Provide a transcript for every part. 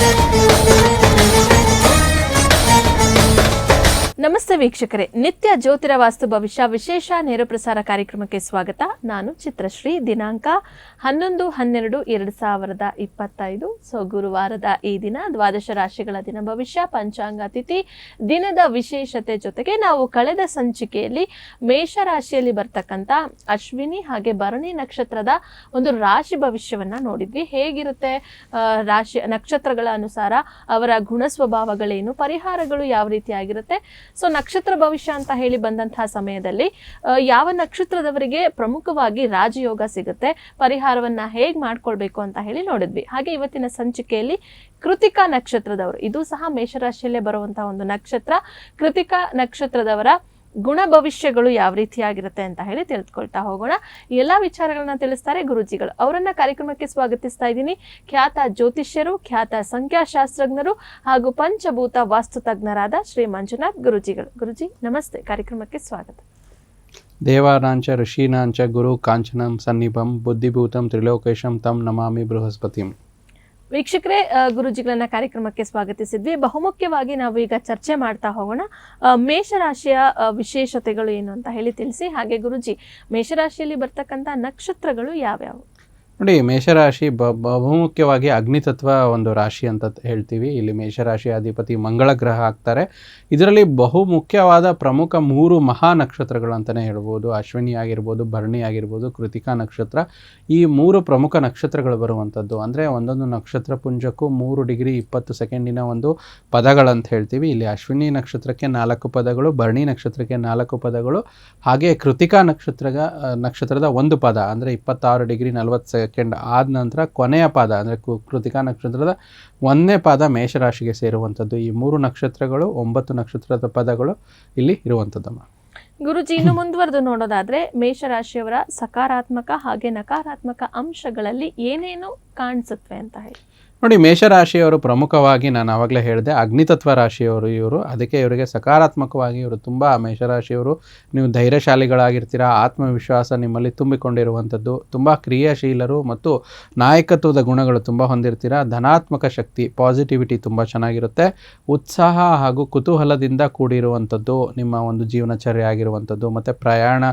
Thank you. ನಮಸ್ತೆ ವೀಕ್ಷಕರೇ. ನಿತ್ಯ ಜ್ಯೋತಿರ ವಾಸ್ತು ಭವಿಷ್ಯ ವಿಶೇಷ ನೇರ ಪ್ರಸಾರ ಕಾರ್ಯಕ್ರಮಕ್ಕೆ ಸ್ವಾಗತ. ನಾನು ಚಿತ್ರಶ್ರೀ ದಿನಾಂಕ ಹನ್ನೊಂದು, ಹನ್ನೆರಡು, ಎರಡು ಸಾವಿರದ ಇಪ್ಪತ್ತೈದು. ಸೊ, ಗುರುವಾರದ ಈ ದಿನ ದ್ವಾದಶ ರಾಶಿಗಳ ದಿನ ಭವಿಷ್ಯ, ಪಂಚಾಂಗ ತಿಥಿ, ದಿನದ ವಿಶೇಷತೆ ಜೊತೆಗೆ ನಾವು ಕಳೆದ ಸಂಚಿಕೆಯಲ್ಲಿ ಮೇಷ ರಾಶಿಯಲ್ಲಿ ಬರ್ತಕ್ಕಂಥ ಅಶ್ವಿನಿ ಹಾಗೆ ಭರಣಿ ನಕ್ಷತ್ರದ ಒಂದು ರಾಶಿ ಭವಿಷ್ಯವನ್ನ ನೋಡಿದ್ವಿ. ಹೇಗಿರುತ್ತೆ? ರಾಶಿ ನಕ್ಷತ್ರಗಳ ಅನುಸಾರ ಅವರ ಗುಣ ಸ್ವಭಾವಗಳೇನು? ಪರಿಹಾರಗಳು ಯಾವ ರೀತಿಯಾಗಿರುತ್ತೆ? ಸೊ ನಕ್ಷತ್ರ ಭವಿಷ್ಯ ಅಂತ ಹೇಳಿ ಬಂದಂತಹ ಸಮಯದಲ್ಲಿ ಯಾವ ನಕ್ಷತ್ರದವರಿಗೆ ಪ್ರಮುಖವಾಗಿ ರಾಜಯೋಗ ಸಿಗುತ್ತೆ, ಪರಿಹಾರವನ್ನ ಹೇಗ್ ಮಾಡ್ಕೊಳ್ಬೇಕು ಅಂತ ಹೇಳಿ ನೋಡಿದ್ವಿ. ಹಾಗೆ ಇವತ್ತಿನ ಸಂಚಿಕೆಯಲ್ಲಿ ಕೃತಿಕಾ ನಕ್ಷತ್ರದವರು, ಇದು ಸಹ ಮೇಷರಾಶಿಯಲ್ಲೇ ಬರುವಂತಹ ಒಂದು ನಕ್ಷತ್ರ. ಕೃತಿಕಾ ನಕ್ಷತ್ರದವರ ಗುಣ ಭವಿಷ್ಯಗಳು ಯಾವ ರೀತಿಯಾಗಿರುತ್ತೆ ಅಂತ ಹೇಳಿ ತಿಳಿದುಕೊಳ್ತಾ ಹೋಗೋಣ. ಎಲ್ಲ ವಿಚಾರಗಳನ್ನ ತಿಳಿಸ್ತಾರೆ ಗುರುಜಿಗಳು. ಅವರನ್ನ ಕಾರ್ಯಕ್ರಮಕ್ಕೆ ಸ್ವಾಗತಿಸ್ತಾ ಇದ್ದೀನಿ. ಖ್ಯಾತ ಜ್ಯೋತಿಷ್ಯರು, ಖ್ಯಾತ ಸಂಖ್ಯಾಶಾಸ್ತ್ರಜ್ಞರು ಹಾಗೂ ಪಂಚಭೂತ ವಾಸ್ತು ತಜ್ಞರಾದ ಶ್ರೀ ಮಂಜುನಾಥ್ ಗುರುಜಿಗಳು. ಗುರುಜಿ, ನಮಸ್ತೆ. ಕಾರ್ಯಕ್ರಮಕ್ಕೆ ಸ್ವಾಗತ. ದೇವಾನಾಂಚ, ಋಷೀನಾಂಚ, ಗುರು, ಕಾಂಚನಂ ಸನ್ನಿಪಂ ಬುದ್ಧಿಭೂತಂ, ತ್ರಿಲೋಕೇಶಂ ತಂ ನಮಾಮಿ ಬೃಹಸ್ಪತಿಂ. ವೀಕ್ಷಕರೇ ಗುರುಜಿಗಳನ್ನ ಕಾರ್ಯಕ್ರಮಕ್ಕೆ ಸ್ವಾಗತಿಸಿದ್ವಿ. ಬಹುಮುಖ್ಯವಾಗಿ ನಾವು ಈಗ ಚರ್ಚೆ ಮಾಡ್ತಾ ಹೋಗೋಣ. ಮೇಷರಾಶಿಯ ವಿಶೇಷತೆಗಳು ಏನು ಅಂತ ಹೇಳಿ ತಿಳಿಸಿ. ಹಾಗೆ ಗುರುಜಿ, ಮೇಷರಾಶಿಯಲ್ಲಿ ಬರ್ತಕ್ಕಂಥ ನಕ್ಷತ್ರಗಳು ಯಾವ್ಯಾವು? ನೋಡಿ, ಮೇಷರಾಶಿ ಬ ಬಹುಮುಖ್ಯವಾಗಿ ಅಗ್ನಿತತ್ವ ಒಂದು ರಾಶಿ ಅಂತ ಹೇಳ್ತೀವಿ. ಇಲ್ಲಿ ಮೇಷರಾಶಿ ಅಧಿಪತಿ ಮಂಗಳ ಗ್ರಹ ಆಗ್ತಾರೆ. ಇದರಲ್ಲಿ ಬಹು ಮುಖ್ಯವಾದ ಪ್ರಮುಖ ಮೂರು ಮಹಾ ನಕ್ಷತ್ರಗಳು ಅಂತಲೇ ಹೇಳ್ಬೋದು. ಅಶ್ವಿನಿ ಆಗಿರ್ಬೋದು, ಭರಣಿ ಆಗಿರ್ಬೋದು, ಕೃತಿಕಾ ನಕ್ಷತ್ರ. ಈ ಮೂರು ಪ್ರಮುಖ ನಕ್ಷತ್ರಗಳು ಬರುವಂಥದ್ದು. ಅಂದರೆ ಒಂದೊಂದು ನಕ್ಷತ್ರ ಪುಂಜಕ್ಕೂ ಮೂರು ಡಿಗ್ರಿ ಇಪ್ಪತ್ತು ಸೆಕೆಂಡಿನ ಒಂದು ಪದಗಳಂತ ಹೇಳ್ತೀವಿ. ಇಲ್ಲಿ ಅಶ್ವಿನಿ ನಕ್ಷತ್ರಕ್ಕೆ ನಾಲ್ಕು ಪದಗಳು, ಭರಣಿ ನಕ್ಷತ್ರಕ್ಕೆ ನಾಲ್ಕು ಪದಗಳು. ಹಾಗೆ ಕೃತಿಕಾ ನಕ್ಷತ್ರಗ ನಕ್ಷತ್ರದ ಒಂದು ಪದ. ಅಂದರೆ ಇಪ್ಪತ್ತಾರು ಡಿಗ್ರಿ ನಲವತ್ತು ಸೆಕೆಂಡ್ ಆದ ನಂತರ ಕೊನೆಯ ಪಾದ, ಅಂದರೆ ಕೃತಿಕಾ ನಕ್ಷತ್ರದ ಒಂದನೇ ಪಾದ ಮೇಷರಾಶಿಗೆ ಸೇರುವಂಥದ್ದು. ಈ ಮೂರು ನಕ್ಷತ್ರಗಳು, ಒಂಬತ್ತು ನಕ್ಷತ್ರದ ಪದಗಳು ಇಲ್ಲಿ ಇರುವಂಥದ್ದಮ್ಮ. ಗುರುಜಿ, ಇನ್ನು ಮುಂದುವರೆದು ನೋಡೋದಾದ್ರೆ ಮೇಷರಾಶಿಯವರ ಸಕಾರಾತ್ಮಕ ಹಾಗೆ ನಕಾರಾತ್ಮಕ ಅಂಶಗಳಲ್ಲಿ ಏನೇನು ಕಾಣಿಸುತ್ತವೆ ಅಂತ ಹೇಳಿ. ನೋಡಿ, ಮೇಷರಾಶಿಯವರು ಪ್ರಮುಖವಾಗಿ ನಾನು ಆವಾಗಲೇ ಹೇಳಿದೆ, ಅಗ್ನಿತತ್ವ ರಾಶಿಯವರು ಇವರು. ಅದಕ್ಕೆ ಇವರಿಗೆ ಸಕಾರಾತ್ಮಕವಾಗಿ ಇವರು ತುಂಬ ಮೇಷರಾಶಿಯವರು. ನೀವು ಧೈರ್ಯಶಾಲಿಗಳಾಗಿರ್ತೀರ, ಆತ್ಮವಿಶ್ವಾಸ ನಿಮ್ಮಲ್ಲಿ ತುಂಬಿಕೊಂಡಿರುವಂಥದ್ದು, ತುಂಬ ಕ್ರಿಯಾಶೀಲರು ಮತ್ತು ನಾಯಕತ್ವದ ಗುಣಗಳು ತುಂಬ ಹೊಂದಿರ್ತೀರಾ. ಧನಾತ್ಮಕ ಶಕ್ತಿ ಪಾಸಿಟಿವಿಟಿ ತುಂಬ ಚೆನ್ನಾಗಿರುತ್ತೆ. ಉತ್ಸಾಹ ಹಾಗೂ ಕುತೂಹಲದಿಂದ ಕೂಡಿರುವಂಥದ್ದು ನಿಮ್ಮ ಒಂದು ಜೀವನಚರ್ಯ ಆಗಿರುವಂಥದ್ದು. ಮತ್ತು ಪ್ರಯಾಣ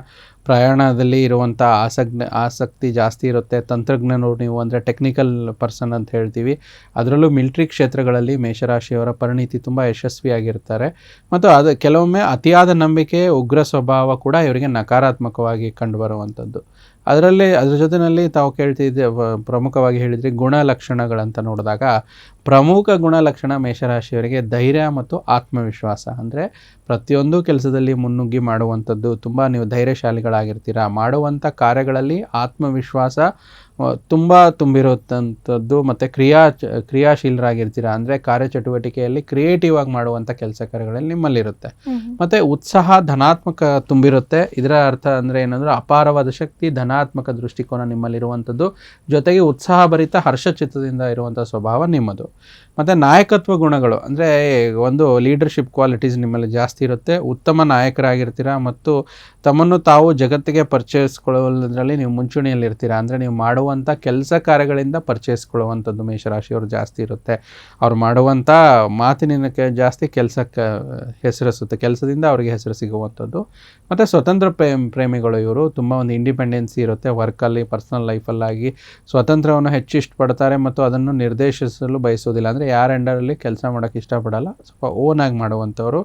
ಪ್ರಯಾಣದಲ್ಲಿ ಇರುವಂಥ ಆಸಕ್ತಿ ಆಸಕ್ತಿ ಜಾಸ್ತಿ ಇರುತ್ತೆ. ತಂತ್ರಜ್ಞರು ನೀವು ಅಂದರೆ ಟೆಕ್ನಿಕಲ್ ಪರ್ಸನ್ ಅಂತ ಹೇಳ್ತೀವಿ. ಅದರಲ್ಲೂ ಮಿಲ್ಟ್ರಿ ಕ್ಷೇತ್ರಗಳಲ್ಲಿ ಮೇಷರಾಶಿಯವರ ಪರಿಣಿತಿ ತುಂಬ ಯಶಸ್ವಿಯಾಗಿರ್ತಾರೆ. ಮತ್ತು ಅದು ಕೆಲವೊಮ್ಮೆ ಅತಿಯಾದ ನಂಬಿಕೆ, ಉಗ್ರ ಸ್ವಭಾವ ಕೂಡ ಇವರಿಗೆ ನಕಾರಾತ್ಮಕವಾಗಿ ಕಂಡುಬರುವಂಥದ್ದು ಅದರಲ್ಲಿ ಅದ್ರ ಜೊತೆಯಲ್ಲಿ ತಾವು ಕೇಳ್ತಿದ್ದೆ ಪ್ರಮುಖವಾಗಿ ಹೇಳಿದರೆ ಗುಣಲಕ್ಷಣಗಳಂತ ನೋಡಿದಾಗ ಪ್ರಮುಖ ಗುಣಲಕ್ಷಣ ಮೇಷರಾಶಿಯವರಿಗೆ ಧೈರ್ಯ ಮತ್ತು ಆತ್ಮವಿಶ್ವಾಸ. ಅಂದರೆ ಪ್ರತಿಯೊಂದು ಕೆಲಸದಲ್ಲಿ ಮುನ್ನುಗ್ಗಿ ಮಾಡುವಂಥದ್ದು, ತುಂಬ ನೀವು ಧೈರ್ಯಶಾಲಿಗಳಾಗಿರ್ತೀರ, ಮಾಡುವಂಥ ಕಾರ್ಯಗಳಲ್ಲಿ ಆತ್ಮವಿಶ್ವಾಸ ತುಂಬ ತುಂಬಿರುವಂಥದ್ದು ಮತ್ತು ಕ್ರಿಯಾ ಕ್ರಿಯಾಶೀಲರಾಗಿರ್ತೀರಾ ಅಂದರೆ ಕಾರ್ಯಚಟುವಟಿಕೆಯಲ್ಲಿ ಕ್ರಿಯೇಟಿವ್ ಆಗಿ ಮಾಡುವಂಥ ಕೆಲಸ ಕಾರ್ಯಗಳಲ್ಲಿ ನಿಮ್ಮಲ್ಲಿರುತ್ತೆ. ಮತ್ತು ಉತ್ಸಾಹ ಧನಾತ್ಮಕ ತುಂಬಿರುತ್ತೆ. ಇದರ ಅರ್ಥ ಅಂದರೆ ಏನಂದ್ರೆ ಅಪಾರವಾದ ಶಕ್ತಿ ಧನಾತ್ಮಕ ದೃಷ್ಟಿಕೋನ ನಿಮ್ಮಲ್ಲಿರುವಂಥದ್ದು ಜೊತೆಗೆ ಉತ್ಸಾಹಭರಿತ ಹರ್ಷಚಿತ್ತದಿಂದ ಇರುವಂಥ ಸ್ವಭಾವ ನಿಮ್ಮದು. ಮತ್ತು ನಾಯಕತ್ವ ಗುಣಗಳು, ಅಂದರೆ ಒಂದು ಲೀಡರ್ಶಿಪ್ ಕ್ವಾಲಿಟೀಸ್ ನಿಮ್ಮಲ್ಲಿ ಜಾಸ್ತಿ ಇರುತ್ತೆ, ಉತ್ತಮ ನಾಯಕರಾಗಿರ್ತೀರ ಮತ್ತು ತಮ್ಮನ್ನು ತಾವು ಜಗತ್ತಿಗೆ ಪರಿಚಯಿಸ್ಕೊಳ್ಳೋದ್ರಲ್ಲಿ ನೀವು ಮುಂಚೂಣಿಯಲ್ಲಿರ್ತೀರಾ? ಅಂದರೆ ನೀವು ಮಾಡುವಂಥ ಕೆಲಸ ಕಾರ್ಯಗಳಿಂದ ಪರಿಚಯಿಸ್ಕೊಳ್ಳುವಂಥದ್ದು ಮೇಷರಾಶಿಯವರು ಜಾಸ್ತಿ ಇರುತ್ತೆ. ಅವ್ರು ಮಾಡುವಂಥ ಮಾತಿನಕ್ಕೆ ಜಾಸ್ತಿ ಕೆಲಸಕ್ಕೆ ಹೆಸರಿಸುತ್ತೆ, ಕೆಲಸದಿಂದ ಅವರಿಗೆ ಹೆಸರು ಸಿಗುವಂಥದ್ದು. ಮತ್ತು ಸ್ವತಂತ್ರ ಪ್ರೇಮ್, ಪ್ರೇಮಿಗಳು ಇವರು, ತುಂಬ ಒಂದು ಇಂಡಿಪೆಂಡೆನ್ಸಿ ಇರುತ್ತೆ ವರ್ಕಲ್ಲಿ ಪರ್ಸ್ನಲ್ ಲೈಫಲ್ಲಾಗಿ ಸ್ವತಂತ್ರವನ್ನು ಹೆಚ್ಚು ಇಷ್ಟಪಡ್ತಾರೆ ಮತ್ತು ಅದನ್ನು ನಿರ್ದೇಶಿಸಲು ಬಯಸೋದಿಲ್ಲ ಅಂದರೆ ಯಾರ ಅಂಡರಲ್ಲಿ ಕೆಲಸ ಮಾಡೋಕ್ಕೆ ಇಷ್ಟಪಡಲ್ಲ. ಸ್ವಲ್ಪ ಓನಾಗಿ ಮಾಡುವಂಥವ್ರು.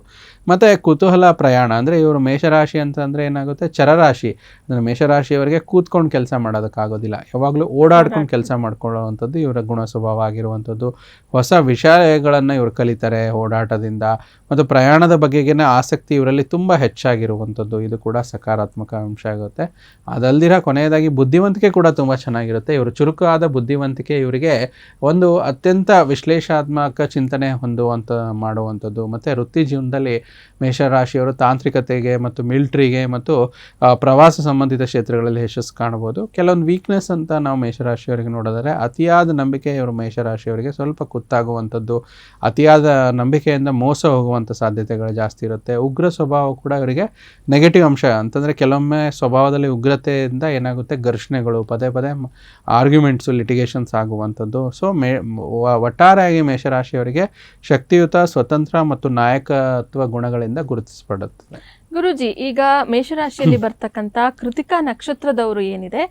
ಮತ್ತು ಕುತೂಹಲ ಪ್ರಯಾಣ ಅಂದರೆ ಇವರು ಮೇಷರಾಶಿ ಅಂತಂದರೆ ಏನಾಗುತ್ತೆ? ಚರರಾಶಿ. ಅಂದರೆ ಮೇಷರಾಶಿಯವರಿಗೆ ಕೂತ್ಕೊಂಡು ಕೆಲಸ ಮಾಡೋದಕ್ಕಾಗೋದಿಲ್ಲ. ಯಾವಾಗಲೂ ಓಡಾಡ್ಕೊಂಡು ಕೆಲಸ ಮಾಡ್ಕೊಳ್ಳೋವಂಥದ್ದು ಇವರ ಗುಣ ಸ್ವಭಾವ ಆಗಿರುವಂಥದ್ದು. ಹೊಸ ವಿಷಯಗಳನ್ನು ಇವರು ಕಲಿತಾರೆ ಓಡಾಟದಿಂದ. ಮತ್ತು ಪ್ರಯಾಣದ ಬಗೆಗಿನ ಆಸಕ್ತಿ ಇವರಲ್ಲಿ ತುಂಬ ಹೆಚ್ಚಾಗಿರುವಂಥದ್ದು. ಇದು ಕೂಡ ಸಕಾರಾತ್ಮಕ ಅಂಶ ಆಗುತ್ತೆ. ಅದಲ್ದಿರ ಕೊನೆಯದಾಗಿ ಬುದ್ಧಿವಂತಿಕೆ ಕೂಡ ತುಂಬ ಚೆನ್ನಾಗಿರುತ್ತೆ. ಇವರು ಚುರುಕಾದ ಬುದ್ಧಿವಂತಿಕೆ ಇವರಿಗೆ ಒಂದು ಅತ್ಯಂತ ವಿಶ್ಲೇಷಾತ್ಮಕ ಚಿಂತನೆ ಹೊಂದುವಂಥ ಮಾಡುವಂಥದ್ದು, ಮತ್ತು ವೃತ್ತಿ ಜೀವನದಲ್ಲಿ ಮೇಷರಾಶಿಯವರು ತಾಂತ್ರಿಕತೆಗೆ ಮತ್ತು ಮಿಲ್ಟ್ರಿಗೆ ಮತ್ತು ಪ್ರವಾಸ ಸಂಬಂಧಿತ ಕ್ಷೇತ್ರಗಳಲ್ಲಿ ಯಶಸ್ಸು ಕಾಣ್ಬೋದು ಕೆಲವೊಂದು ವೀಕ್ನೆಸ್ ಅಂತ ನಾವು ಮೇಷರಾಶಿಯವರಿಗೆ ನೋಡಿದರೆ, ಅತಿಯಾದ ನಂಬಿಕೆ ಇವರು ಮೇಷರಾಶಿಯವರಿಗೆ ಸ್ವಲ್ಪ ಕುತ್ತಾಗುವಂಥದ್ದು, ಅತಿಯಾದ ನಂಬಿಕೆಯಿಂದ ಮೋಸ ಹೋಗುವಂಥ ಸಾಧ್ಯತೆಗಳು ಜಾಸ್ತಿ ಇರುತ್ತೆ. ಉಗ್ರ ಸ್ವಭಾವ ಕೂಡ ಇವರಿಗೆ ನೆಗೆಟಿವ್ ಅಂಶ, ಅಂತಂದರೆ ಕೆಲವೊಮ್ಮೆ ಸ್ವಭಾವದಲ್ಲಿ ಉಗ್ರತೆಯಿಂದ ಏನಾಗುತ್ತೆ, ಘರ್ಷಣೆಗಳು, ಪದೇ ಪದೇ ಆರ್ಗ್ಯುಮೆಂಟ್ಸು ಲಿಟಿಗೇಷನ್ಸ್ ಆಗುವಂಥದ್ದು. ಸೊ ಮೇ ಒಟ್ಟಾರೆಯಾಗಿ ಮೇಷರಾಶಿಯವರಿಗೆ ಶಕ್ತಿಯುತ ಸ್ವತಂತ್ರ ಮತ್ತು ನಾಯಕತ್ವ ಗುಣಗಳಿಂದ ಗುರುತಿಸಲ್ಪಡುತ್ತದೆ. ಗುರುಜಿ ಈಗ ಮೇಷರಾಶಿಯಲ್ಲಿ ಬರ್ತಕ್ಕಂಥ ಕೃತಿಕಾ ನಕ್ಷತ್ರದವರು ಏನಿದೆ?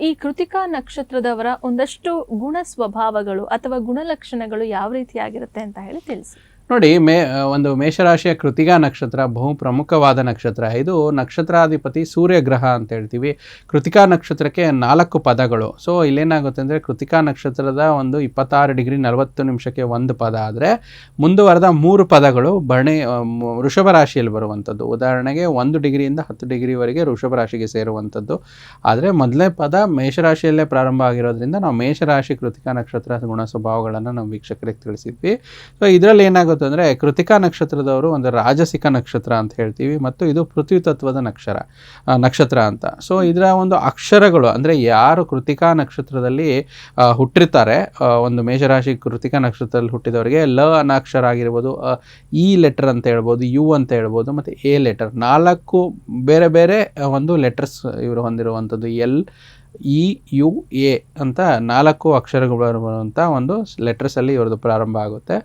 ಈ ಕೃತಿಕಾ ನಕ್ಷತ್ರದವರ ಒಂದಷ್ಟು ಗುಣ ಸ್ವಭಾವಗಳು ಅಥವಾ ಗುಣಲಕ್ಷಣಗಳು ಯಾವ ರೀತಿಯಾಗಿರುತ್ತೆ ಅಂತ ಹೇಳಿ ತಿಳಿಸಿ. ನೋಡಿ, ಮೇ ಒಂದು ಮೇಷರಾಶಿಯ ಕೃತಿಗಾ ನಕ್ಷತ್ರ, ಬಹು ಪ್ರಮುಖವಾದ ನಕ್ಷತ್ರ. ಇದು ನಕ್ಷತ್ರಾಧಿಪತಿ ಸೂರ್ಯಗ್ರಹ ಅಂತ ಹೇಳ್ತೀವಿ. ಕೃತಿಕಾ ನಕ್ಷತ್ರಕ್ಕೆ ನಾಲ್ಕು ಪದಗಳು. ಸೊ ಇಲ್ಲೇನಾಗುತ್ತೆ ಅಂದರೆ, ಕೃತಿಕಾ ನಕ್ಷತ್ರದ ಒಂದು ಇಪ್ಪತ್ತಾರು ಡಿಗ್ರಿ ನಲವತ್ತು ನಿಮಿಷಕ್ಕೆ ಒಂದು ಪದ ಆದರೆ, ಮುಂದುವರೆದ ಮೂರು ಪದಗಳು ಮ್- ವೃಷಭ ರಾಶಿಯಲ್ಲಿ ಬರುವಂಥದ್ದು. ಉದಾಹರಣೆಗೆ, ಒಂದು ಡಿಗ್ರಿಯಿಂದ ಹತ್ತು ಡಿಗ್ರಿವರೆಗೆ ವೃಷಭ ರಾಶಿಗೆ ಸೇರುವಂಥದ್ದು. ಆದರೆ, ಮೊದಲನೇ ಪದ ಮೇಷರಾಶಿಯಲ್ಲೇ ಪ್ರಾರಂಭ ಆಗಿರೋದ್ರಿಂದ, ನಾವು ಮೇಷರಾಶಿ ಕೃತಿಕಾ ನಕ್ಷತ್ರ ಗುಣ ಸ್ವಭಾವಗಳನ್ನು ನಾವು ವೀಕ್ಷಕರಿಗೆ ತಿಳಿಸಿದ್ವಿ. ಸೊ ಇದರಲ್ಲಿ ಏನಾಗುತ್ತೆ ಅಂದರೆ ಕೃತಿಕಾ ನಕ್ಷತ್ರದವರು ಒಂದು ರಾಜಸಿಕ ನಕ್ಷತ್ರ ಅಂತ ಹೇಳ್ತೀವಿ ಮತ್ತು ಇದು ಪೃಥ್ವಿ ತತ್ವದ ನಕ್ಷರ ನಕ್ಷತ್ರ ಅಂತ. ಸೊ ಇದರ ಒಂದು ಅಕ್ಷರಗಳು, ಅಂದರೆ ಯಾರು ಕೃತಿಕಾ ನಕ್ಷತ್ರದಲ್ಲಿ ಹುಟ್ಟಿರ್ತಾರೆ ಒಂದು ಮೇಷರಾಶಿ ಕೃತಿಕಾ ನಕ್ಷತ್ರದಲ್ಲಿ ಹುಟ್ಟಿದವರಿಗೆ ಲ ಅನಾಕ್ಷರ ಆಗಿರ್ಬೋದು ಇ ಲೆಟರ್ ಅಂತ ಹೇಳ್ಬೋದು, ಯು ಅಂತ ಹೇಳ್ಬೋದು, ಮತ್ತು ಎ ಲೆಟರ್. ನಾಲ್ಕು ಬೇರೆ ಬೇರೆ ಒಂದು ಲೆಟರ್ಸ್ ಇವರು ಹೊಂದಿರುವಂಥದ್ದು, ಎಲ್, ಇ, ಯು, ಎ ಅಂತ ನಾಲ್ಕು ಅಕ್ಷರಗಳು ಬರುವಂಥ ಒಂದು ಲೆಟರ್ಸಲ್ಲಿ ಇವ್ರದ್ದು ಪ್ರಾರಂಭ ಆಗುತ್ತೆ.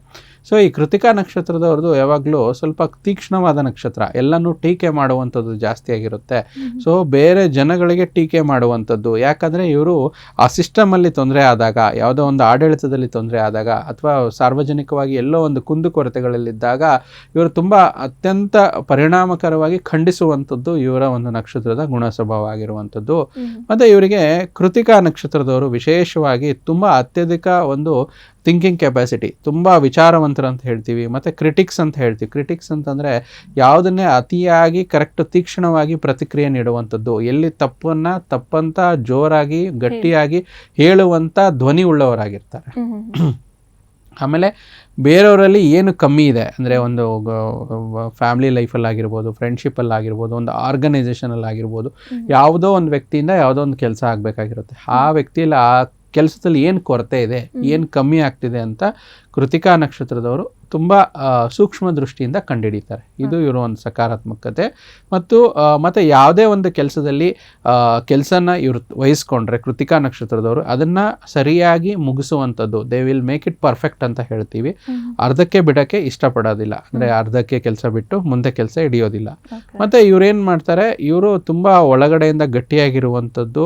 ಸೊ ಈ ಕೃತಿಕಾ ನಕ್ಷತ್ರದವ್ರದ್ದು ಯಾವಾಗಲೂ ಸ್ವಲ್ಪ ತೀಕ್ಷ್ಣವಾದ ನಕ್ಷತ್ರ. ಎಲ್ಲನೂ ಟೀಕೆ ಮಾಡುವಂಥದ್ದು ಜಾಸ್ತಿ ಆಗಿರುತ್ತೆ. ಸೊ ಬೇರೆ ಜನಗಳಿಗೆ ಟೀಕೆ ಮಾಡುವಂಥದ್ದು. ಯಾಕಂದರೆ ಇವರು ಆ ಸಿಸ್ಟಮಲ್ಲಿ ತೊಂದರೆ ಆದಾಗ ಯಾವುದೋ ಒಂದು ಆಡಳಿತದಲ್ಲಿ ತೊಂದರೆ ಆದಾಗ ಅಥವಾ ಸಾರ್ವಜನಿಕವಾಗಿ ಎಲ್ಲೋ ಒಂದು ಕುಂದುಕೊರತೆಗಳಲ್ಲಿದ್ದಾಗ ಇವರು ತುಂಬ ಅತ್ಯಂತ ಪರಿಣಾಮಕರವಾಗಿ ಖಂಡಿಸುವಂಥದ್ದು ಇವರ ಒಂದು ನಕ್ಷತ್ರದ ಗುಣ ಸ್ವಭಾವ ಆಗಿರುವಂಥದ್ದು ಮತ್ತು ಇವರಿಗೆ ಕೃತಿಕಾ ನಕ್ಷತ್ರದವರು ವಿಶೇಷವಾಗಿ ತುಂಬ ಅತ್ಯಧಿಕ ಒಂದು ಥಿಂಕಿಂಗ್ ಕೆಪಾಸಿಟಿ ತುಂಬ ವಿಚಾರವಂತರು ಅಂತ ಹೇಳ್ತೀವಿ ಮತ್ತು ಕ್ರಿಟಿಕ್ಸ್ ಅಂತ ಹೇಳ್ತೀವಿ. ಕ್ರಿಟಿಕ್ಸ್ ಅಂತಂದರೆ ಯಾವುದನ್ನೇ ಅತಿಯಾಗಿ ಕರೆಕ್ಟ್ ತೀಕ್ಷ್ಣವಾಗಿ ಪ್ರತಿಕ್ರಿಯೆ ನೀಡುವಂಥದ್ದು. ಎಲ್ಲಿ ತಪ್ಪನ್ನು ತಪ್ಪಂತ ಜೋರಾಗಿ ಗಟ್ಟಿಯಾಗಿ ಹೇಳುವಂಥ ಧ್ವನಿ ಉಳ್ಳವರಾಗಿರ್ತಾರೆ. ಆಮೇಲೆ ಬೇರೆಯವರಲ್ಲಿ ಏನು ಕಮ್ಮಿ ಇದೆ? ಅಂದರೆ ಒಂದು ಫ್ಯಾಮಿಲಿ ಲೈಫಲ್ಲಿ ಆಗಿರ್ಬೋದು ಫ್ರೆಂಡ್ಶಿಪ್ಪಲ್ಲಿ ಆಗಿರ್ಬೋದು ಒಂದು ಆರ್ಗನೈಸೇಷನಲ್ಲಿ ಆಗಿರ್ಬೋದು ಯಾವುದೋ ಒಂದು ವ್ಯಕ್ತಿಯಿಂದ ಯಾವುದೋ ಒಂದು ಕೆಲಸ ಆಗಬೇಕಾಗಿರುತ್ತೆ. ಆ ವ್ಯಕ್ತಿಯಲ್ಲಿ ಆ ಕೆಲಸದಲ್ಲಿ ಏನು ಕೊರತೆ ಇದೆ ಏನು ಕಮ್ಮಿ ಆಗ್ತಿದೆ ಅಂತ ಕೃತಿಕಾ ನಕ್ಷತ್ರದವರು ತುಂಬ ಸೂಕ್ಷ್ಮ ದೃಷ್ಟಿಯಿಂದ ಕಂಡುಹಿಡಿತಾರೆ ಇದು ಇವರು ಒಂದು ಸಕಾರಾತ್ಮಕತೆ. ಮತ್ತು ಮತ್ತು ಯಾವುದೇ ಒಂದು ಕೆಲಸದಲ್ಲಿ ಕೆಲಸನ ಇವರು ವಹಿಸ್ಕೊಂಡ್ರೆ ಕೃತಿಕಾ ನಕ್ಷತ್ರದವರು ಅದನ್ನು ಸರಿಯಾಗಿ ಮುಗಿಸುವಂಥದ್ದು they will make it perfect ಅಂತ ಹೇಳ್ತೀವಿ. ಅರ್ಧಕ್ಕೆ ಬಿಡೋಕ್ಕೆ ಇಷ್ಟಪಡೋದಿಲ್ಲ. ಅಂದರೆ ಅರ್ಧಕ್ಕೆ ಕೆಲಸ ಬಿಟ್ಟು ಮುಂದೆ ಕೆಲಸ ಹಿಡಿಯೋದಿಲ್ಲ. ಮತ್ತು ಇವರೇನು ಮಾಡ್ತಾರೆ ಇವರು ತುಂಬ ಒಳಗಡೆಯಿಂದ ಗಟ್ಟಿಯಾಗಿರುವಂಥದ್ದು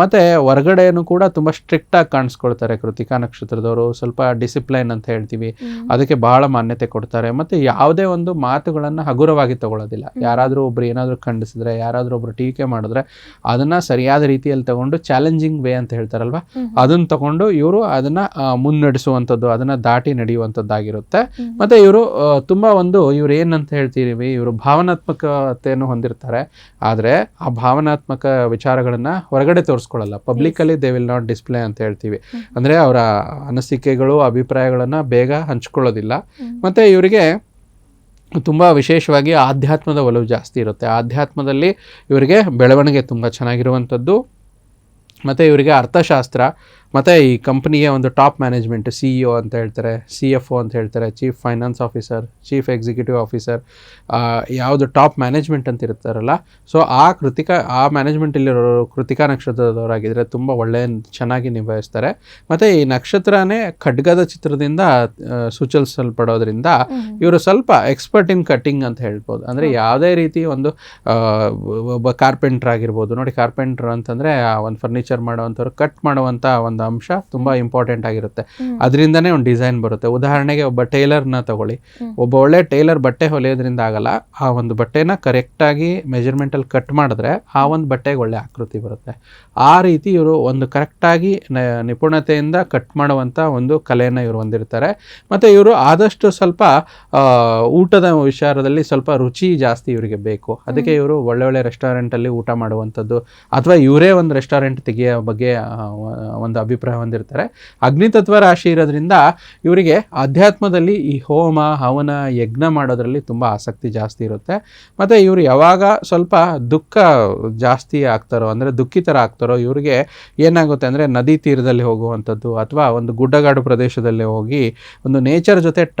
ಮತ್ತು ಮತ್ತೆ ಹೊರಗಡೆನೂ ಕೂಡ ತುಂಬ ಸ್ಟ್ರಿಕ್ಟಾಗಿ ಕಾಣಿಸ್ಕೊಳ್ತಾರೆ ಕೃತಿಕಾ ನಕ್ಷತ್ರದವರು. ಸ್ವಲ್ಪ ಡಿಸಿಪ್ಲೈನ್ ಅಂತ ಹೇಳ್ತೀವಿ. ಅದಕ್ಕೆ ಬಹಳ ಮಾನ್ಯತೆ ಕೊಡ್ತಾರೆ. ಮತ್ತೆ ಯಾವುದೇ ಒಂದು ಮಾತುಗಳನ್ನು ಹಗುರವಾಗಿ ತಗೊಳ್ಳೋದಿಲ್ಲ. ಯಾರಾದರೂ ಒಬ್ರು ಏನಾದರೂ ಖಂಡಿಸಿದ್ರೆ ಯಾರಾದರೂ ಒಬ್ರು ಟೀಕೆ ಮಾಡಿದ್ರೆ ಅದನ್ನು ಸರಿಯಾದ ರೀತಿಯಲ್ಲಿ ತಗೊಂಡು ಚಾಲೆಂಜಿಂಗ್ ವೇ ಅಂತ ಹೇಳ್ತಾರಲ್ವ? ಅದನ್ನ ತಗೊಂಡು ಇವರು ಅದನ್ನು ಮುನ್ನಡೆಸುವಂಥದ್ದು ಅದನ್ನು ದಾಟಿ ನಡೆಯುವಂಥದ್ದಾಗಿರುತ್ತೆ. ಮತ್ತೆ ಇವರು ತುಂಬ ಒಂದು ಇವ್ರು ಏನಂತ ಹೇಳ್ತೀವಿ ಇವರು ಭಾವನಾತ್ಮಕತೆಯನ್ನು ಹೊಂದಿರ್ತಾರೆ. ಆದರೆ ಆ ಭಾವನಾತ್ಮಕ ವಿಚಾರಗಳನ್ನು ಹೊರಗಡೆ ತೋರಿಸ್ಕೊಳ್ಳಲ್ಲ. Publicly they will not display ಅಂತ ಹೇಳ್ತೀವಿ. ಅಂದರೆ ಅವರ ಅನಿಸಿಕೆಗಳು ಅಭಿಪ್ರಾಯಗಳನ್ನು ಬೇಗ ಹಂಚ್ಕೊಳ್ಳೋದಿಲ್ಲ. ಮತ್ತು ಇವರಿಗೆ ತುಂಬ ವಿಶೇಷವಾಗಿ ಆಧ್ಯಾತ್ಮದ ಒಲವು ಜಾಸ್ತಿ ಇರುತ್ತೆ. ಆಧ್ಯಾತ್ಮದಲ್ಲಿ ಇವರಿಗೆ ಬೆಳವಣಿಗೆ ತುಂಬ ಚೆನ್ನಾಗಿರುವಂಥದ್ದು. ಮತ್ತು ಇವರಿಗೆ ಅರ್ಥಶಾಸ್ತ್ರ ಮತ್ತು ಈ ಕಂಪ್ನಿಗೆ ಒಂದು top management C E O ಅಂತ ಹೇಳ್ತಾರೆ ಸಿ ಎಫ್ ಒ ಅಂತ ಹೇಳ್ತಾರೆ chief finance officer chief executive officer ಯಾವುದು ಟಾಪ್ ಮ್ಯಾನೇಜ್ಮೆಂಟ್ ಅಂತ ಇರ್ತಾರಲ್ಲ. ಸೊ ಆ ಕೃತಿಕಾ ಆ ಮ್ಯಾನೇಜ್ಮೆಂಟಲ್ಲಿರೋರು ಕೃತಿಕಾ ನಕ್ಷತ್ರದವರಾಗಿದ್ದರೆ ತುಂಬ ಒಳ್ಳೆಯ ಚೆನ್ನಾಗಿ ನಿಭಾಯಿಸ್ತಾರೆ. ಮತ್ತು ಈ ನಕ್ಷತ್ರನೇ ಖಡ್ಗದ ಚಿತ್ರದಿಂದ ಸೂಚಿಸಲ್ಪಡೋದ್ರಿಂದ ಇವರು ಸ್ವಲ್ಪ ಎಕ್ಸ್ಪರ್ಟ್ ಇನ್ ಕಟ್ಟಿಂಗ್ ಅಂತ ಹೇಳ್ಬೋದು. ಅಂದರೆ ಯಾವುದೇ ರೀತಿ ಒಂದು ಒಬ್ಬ ಕಾರ್ಪೆಂಟ್ರ್ ಆಗಿರ್ಬೋದು. ನೋಡಿ ಕಾರ್ಪೆಂಟ್ರ್ ಅಂತಂದರೆ ಒಂದು ಫರ್ನಿಚರ್ ಮಾಡುವಂಥವ್ರು ಕಟ್ ಮಾಡುವಂಥ ಒಂದು ಅಂಶ ತುಂಬಾ ಇಂಪಾರ್ಟೆಂಟ್ ಆಗಿರುತ್ತೆ. ಅದರಿಂದನೇ ಒಂದು ಡಿಸೈನ್ ಬರುತ್ತೆ. ಉದಾಹರಣೆಗೆ ಒಬ್ಬ ಟೈಲರ್ನ ತಗೊಳ್ಳಿ. ಒಬ್ಬ ಒಳ್ಳೆ ಟೈಲರ್ ಬಟ್ಟೆ ಹೊಲಿಯೋದ್ರಿಂದ ಆಗಲ್ಲ ಆ ಒಂದು ಬಟ್ಟೆನ ಕರೆಕ್ಟಾಗಿ ಮೆಜರ್ಮೆಂಟಲ್ಲಿ ಕಟ್ ಮಾಡಿದ್ರೆ ಆ ಒಂದು ಬಟ್ಟೆಗೆ ಒಳ್ಳೆ ಆಕೃತಿ ಬರುತ್ತೆ. ಆ ರೀತಿ ಇವರು ಒಂದು ಕರೆಕ್ಟಾಗಿ ನಿಪುಣತೆಯಿಂದ ಕಟ್ ಮಾಡುವಂತ ಒಂದು ಕಲೆಯನ್ನು ಇವರು ಹೊಂದಿರ್ತಾರೆ. ಮತ್ತೆ ಇವರು ಆದಷ್ಟು ಸ್ವಲ್ಪ ಊಟದ ವಿಚಾರದಲ್ಲಿ ಸ್ವಲ್ಪ ರುಚಿ ಜಾಸ್ತಿ ಇವರಿಗೆ ಬೇಕು. ಅದಕ್ಕೆ ಇವರು ಒಳ್ಳೆ ಒಳ್ಳೆ ರೆಸ್ಟೋರೆಂಟಲ್ಲಿ ಊಟ ಮಾಡುವಂಥದ್ದು ಅಥವಾ ಇವರೇ ಒಂದು ರೆಸ್ಟೋರೆಂಟ್ ತೆಗೆಯೋ ಬಗ್ಗೆ ಒಂದು ಅಭಿಪ್ರಾಯ ಹೊಂದಿರ್ತಾರೆ. ಅಗ್ನಿತತ್ವ ರಾಶಿ ಇರೋದ್ರಿಂದ ಇವರಿಗೆ ಅಧ್ಯಾತ್ಮದಲ್ಲಿ ಈ ಹೋಮ, ಹವನ, ಯಜ್ಞ ಮಾಡೋದ್ರಲ್ಲಿ ತುಂಬ ಆಸಕ್ತಿ ಜಾಸ್ತಿ ಇರುತ್ತೆ. ಮತ್ತು ಇವರು ಯಾವಾಗ ಸ್ವಲ್ಪ ದುಃಖ ಜಾಸ್ತಿ ಆಗ್ತಾರೋ, ಅಂದರೆ ದುಃಖಿತರ ಆಗ್ತಾರೋ, ಇವರಿಗೆ ಏನಾಗುತ್ತೆ ಅಂದರೆ ನದಿ ತೀರದಲ್ಲಿ ಹೋಗುವಂಥದ್ದು ಅಥವಾ ಒಂದು ಗುಡ್ಡಗಾಡು ಪ್ರದೇಶದಲ್ಲಿ ಹೋಗಿ ಒಂದು ನೇಚರ್ ಜೊತೆ ಟ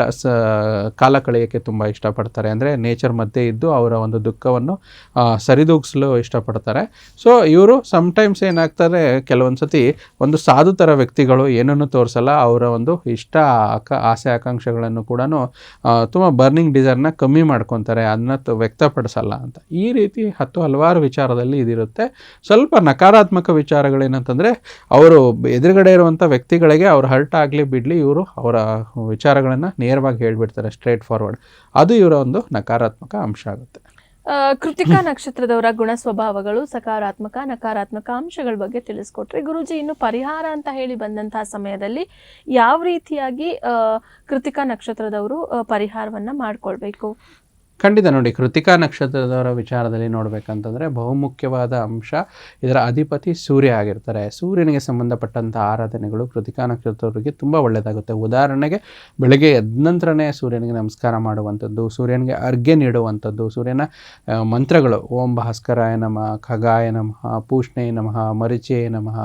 ಕಾಲ ಕಳೆಯೋಕ್ಕೆ ತುಂಬ ಇಷ್ಟಪಡ್ತಾರೆ. ಅಂದರೆ ನೇಚರ್ ಮಧ್ಯೆ ಇದ್ದು ಅವರ ಒಂದು ದುಃಖವನ್ನು ಸರಿದೂಗಿಸಲು ಇಷ್ಟಪಡ್ತಾರೆ. ಸೊ ಇವರು ಸಮ್ಟೈಮ್ಸ್ ಏನಾಗ್ತಾರೆ ಕೆಲವೊಂದು ಸತಿ ಒಂದು ಸಾಧು ಸಾಧು ಥರ ವ್ಯಕ್ತಿಗಳು ಏನನ್ನು ತೋರಿಸಲ್ಲ, ಅವರ ಒಂದು ಇಷ್ಟ ಆಕ, ಆಸೆ ಆಕಾಂಕ್ಷೆಗಳನ್ನು ಕೂಡ ತುಂಬ ಬರ್ನಿಂಗ್ ಡಿಸೈರ್ನ ಕಮ್ಮಿ ಮಾಡ್ಕೊತಾರೆ ಅದನ್ನ ವ್ಯಕ್ತಪಡಿಸಲ್ಲ ಅಂತ. ಈ ರೀತಿ ಹತ್ತು ಹಲವಾರು ವಿಚಾರದಲ್ಲಿ ಇದಿರುತ್ತೆ. ಸ್ವಲ್ಪ ನಕಾರಾತ್ಮಕ ವಿಚಾರಗಳೇನಂತಂದರೆ, ಅವರು ಎದುರುಗಡೆ ಇರುವಂಥ ವ್ಯಕ್ತಿಗಳಿಗೆ ಅವ್ರು ಹರ್ಟ್ ಆಗಲಿ ಬಿಡಲಿ, ಇವರು ಅವರ ವಿಚಾರಗಳನ್ನು ನೇರವಾಗಿ ಹೇಳಿಬಿಡ್ತಾರೆ ಸ್ಟ್ರೇಟ್ ಫಾರ್ವರ್ಡ್ ಅದು ಇವರ ಒಂದು ನಕಾರಾತ್ಮಕ ಅಂಶ ಆಗುತ್ತೆ. ಕೃತಿಕಾ ನಕ್ಷತ್ರದವರ ಗುಣ ಸ್ವಭಾವಗಳು, ಸಕಾರಾತ್ಮಕ, ನಕಾರಾತ್ಮಕ ಅಂಶಗಳ ಬಗ್ಗೆ ತಿಳಿಸ್ಕೊಟ್ರಿ ಗುರುಜಿ ಇನ್ನು ಪರಿಹಾರ ಅಂತ ಹೇಳಿ ಬಂದಂತಹ ಸಮಯದಲ್ಲಿ ಯಾವ ರೀತಿಯಾಗಿ ಕೃತಿಕಾ ನಕ್ಷತ್ರದವರು ಪರಿಹಾರವನ್ನ ಮಾಡ್ಕೊಳ್ಬೇಕು? ಖಂಡಿತ ನೋಡಿ, ಕೃತಿಕಾ ನಕ್ಷತ್ರದವರ ವಿಚಾರದಲ್ಲಿ ನೋಡಬೇಕಂತಂದರೆ ಬಹುಮುಖ್ಯವಾದ ಅಂಶ ಇದರ ಅಧಿಪತಿ ಸೂರ್ಯ ಆಗಿರ್ತಾರೆ. ಸೂರ್ಯನಿಗೆ ಸಂಬಂಧಪಟ್ಟಂಥ ಆರಾಧನೆಗಳು ಕೃತಿಕಾ ನಕ್ಷತ್ರದವರಿಗೆ ತುಂಬ ಒಳ್ಳೆಯದಾಗುತ್ತೆ. ಉದಾಹರಣೆಗೆ, ಬೆಳಗ್ಗೆ ಎದ್ದ ನಂತರನೇ ಸೂರ್ಯನಿಗೆ ನಮಸ್ಕಾರ ಮಾಡುವಂಥದ್ದು, ಸೂರ್ಯನಿಗೆ ಅರ್ಘ್ಯ ನೀಡುವಂಥದ್ದು, ಸೂರ್ಯನ ಮಂತ್ರಗಳು, ಓಂ ಭಾಸ್ಕರಾಯ ನಮಃ, ಖಗಾಯ ನಮಃ, ಪೂಷ್ಣೇ ನಮಃ ಮರಿಚೇ ನಮಃ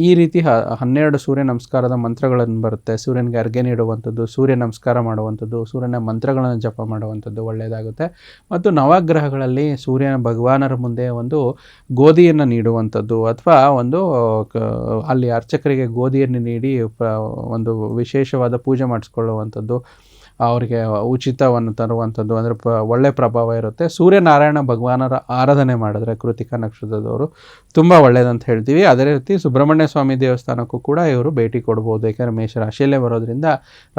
ಈ ರೀತಿ ಹ, ಹನ್ನೆರಡು ಸೂರ್ಯ ನಮಸ್ಕಾರದ ಮಂತ್ರಗಳನ್ನು ಬರುತ್ತೆ. ಸೂರ್ಯನಿಗೆ ಅರ್ಘ್ಯ ನೀಡುವಂಥದ್ದು, ಸೂರ್ಯ ನಮಸ್ಕಾರ ಮಾಡುವಂಥದ್ದು, ಸೂರ್ಯನ ಮಂತ್ರಗಳನ್ನು ಜಪ ಮಾಡುವಂಥದ್ದು ಒಳ್ಳೆಯದಾಗುತ್ತೆ. ಮತ್ತು ನವಗ್ರಹಗಳಲ್ಲಿ ಸೂರ್ಯನ ಭಗವಾನರ ಮುಂದೆ ಒಂದು ಗೋಧಿಯನ್ನು ನೀಡುವಂಥದ್ದು ಅಥವಾ ಒಂದು ಅಲ್ಲಿ ಅರ್ಚಕರಿಗೆ ಗೋಧಿಯನ್ನು ನೀಡಿ ಒಂದು ವಿಶೇಷವಾದ ಪೂಜೆ ಮಾಡಿಸ್ಕೊಳ್ಳುವಂಥದ್ದು, ಅವರಿಗೆ ಉಚಿತವನ್ನು ತರುವಂಥದ್ದು, ಅಂದರೆ ಪ, ಒಳ್ಳೆ ಪ್ರಭಾವ ಇರುತ್ತೆ. ಸೂರ್ಯನಾರಾಯಣ ಭಗವಾನರ ಆರಾಧನೆ ಮಾಡಿದ್ರೆ ಕೃತಿಕಾ ನಕ್ಷತ್ರದವರು ತುಂಬ ಒಳ್ಳೆಯದಂತ ಹೇಳ್ತೀವಿ. ಅದೇ ರೀತಿ ಸುಬ್ರಹ್ಮಣ್ಯ ಸ್ವಾಮಿ ದೇವಸ್ಥಾನಕ್ಕೂ ಕೂಡ ಇವರು ಭೇಟಿ ಕೊಡ್ಬೋದು. ಯಾಕಂದರೆ ಮೇಷ ರಾಶಿಯಲ್ಲೇ ಬರೋದ್ರಿಂದ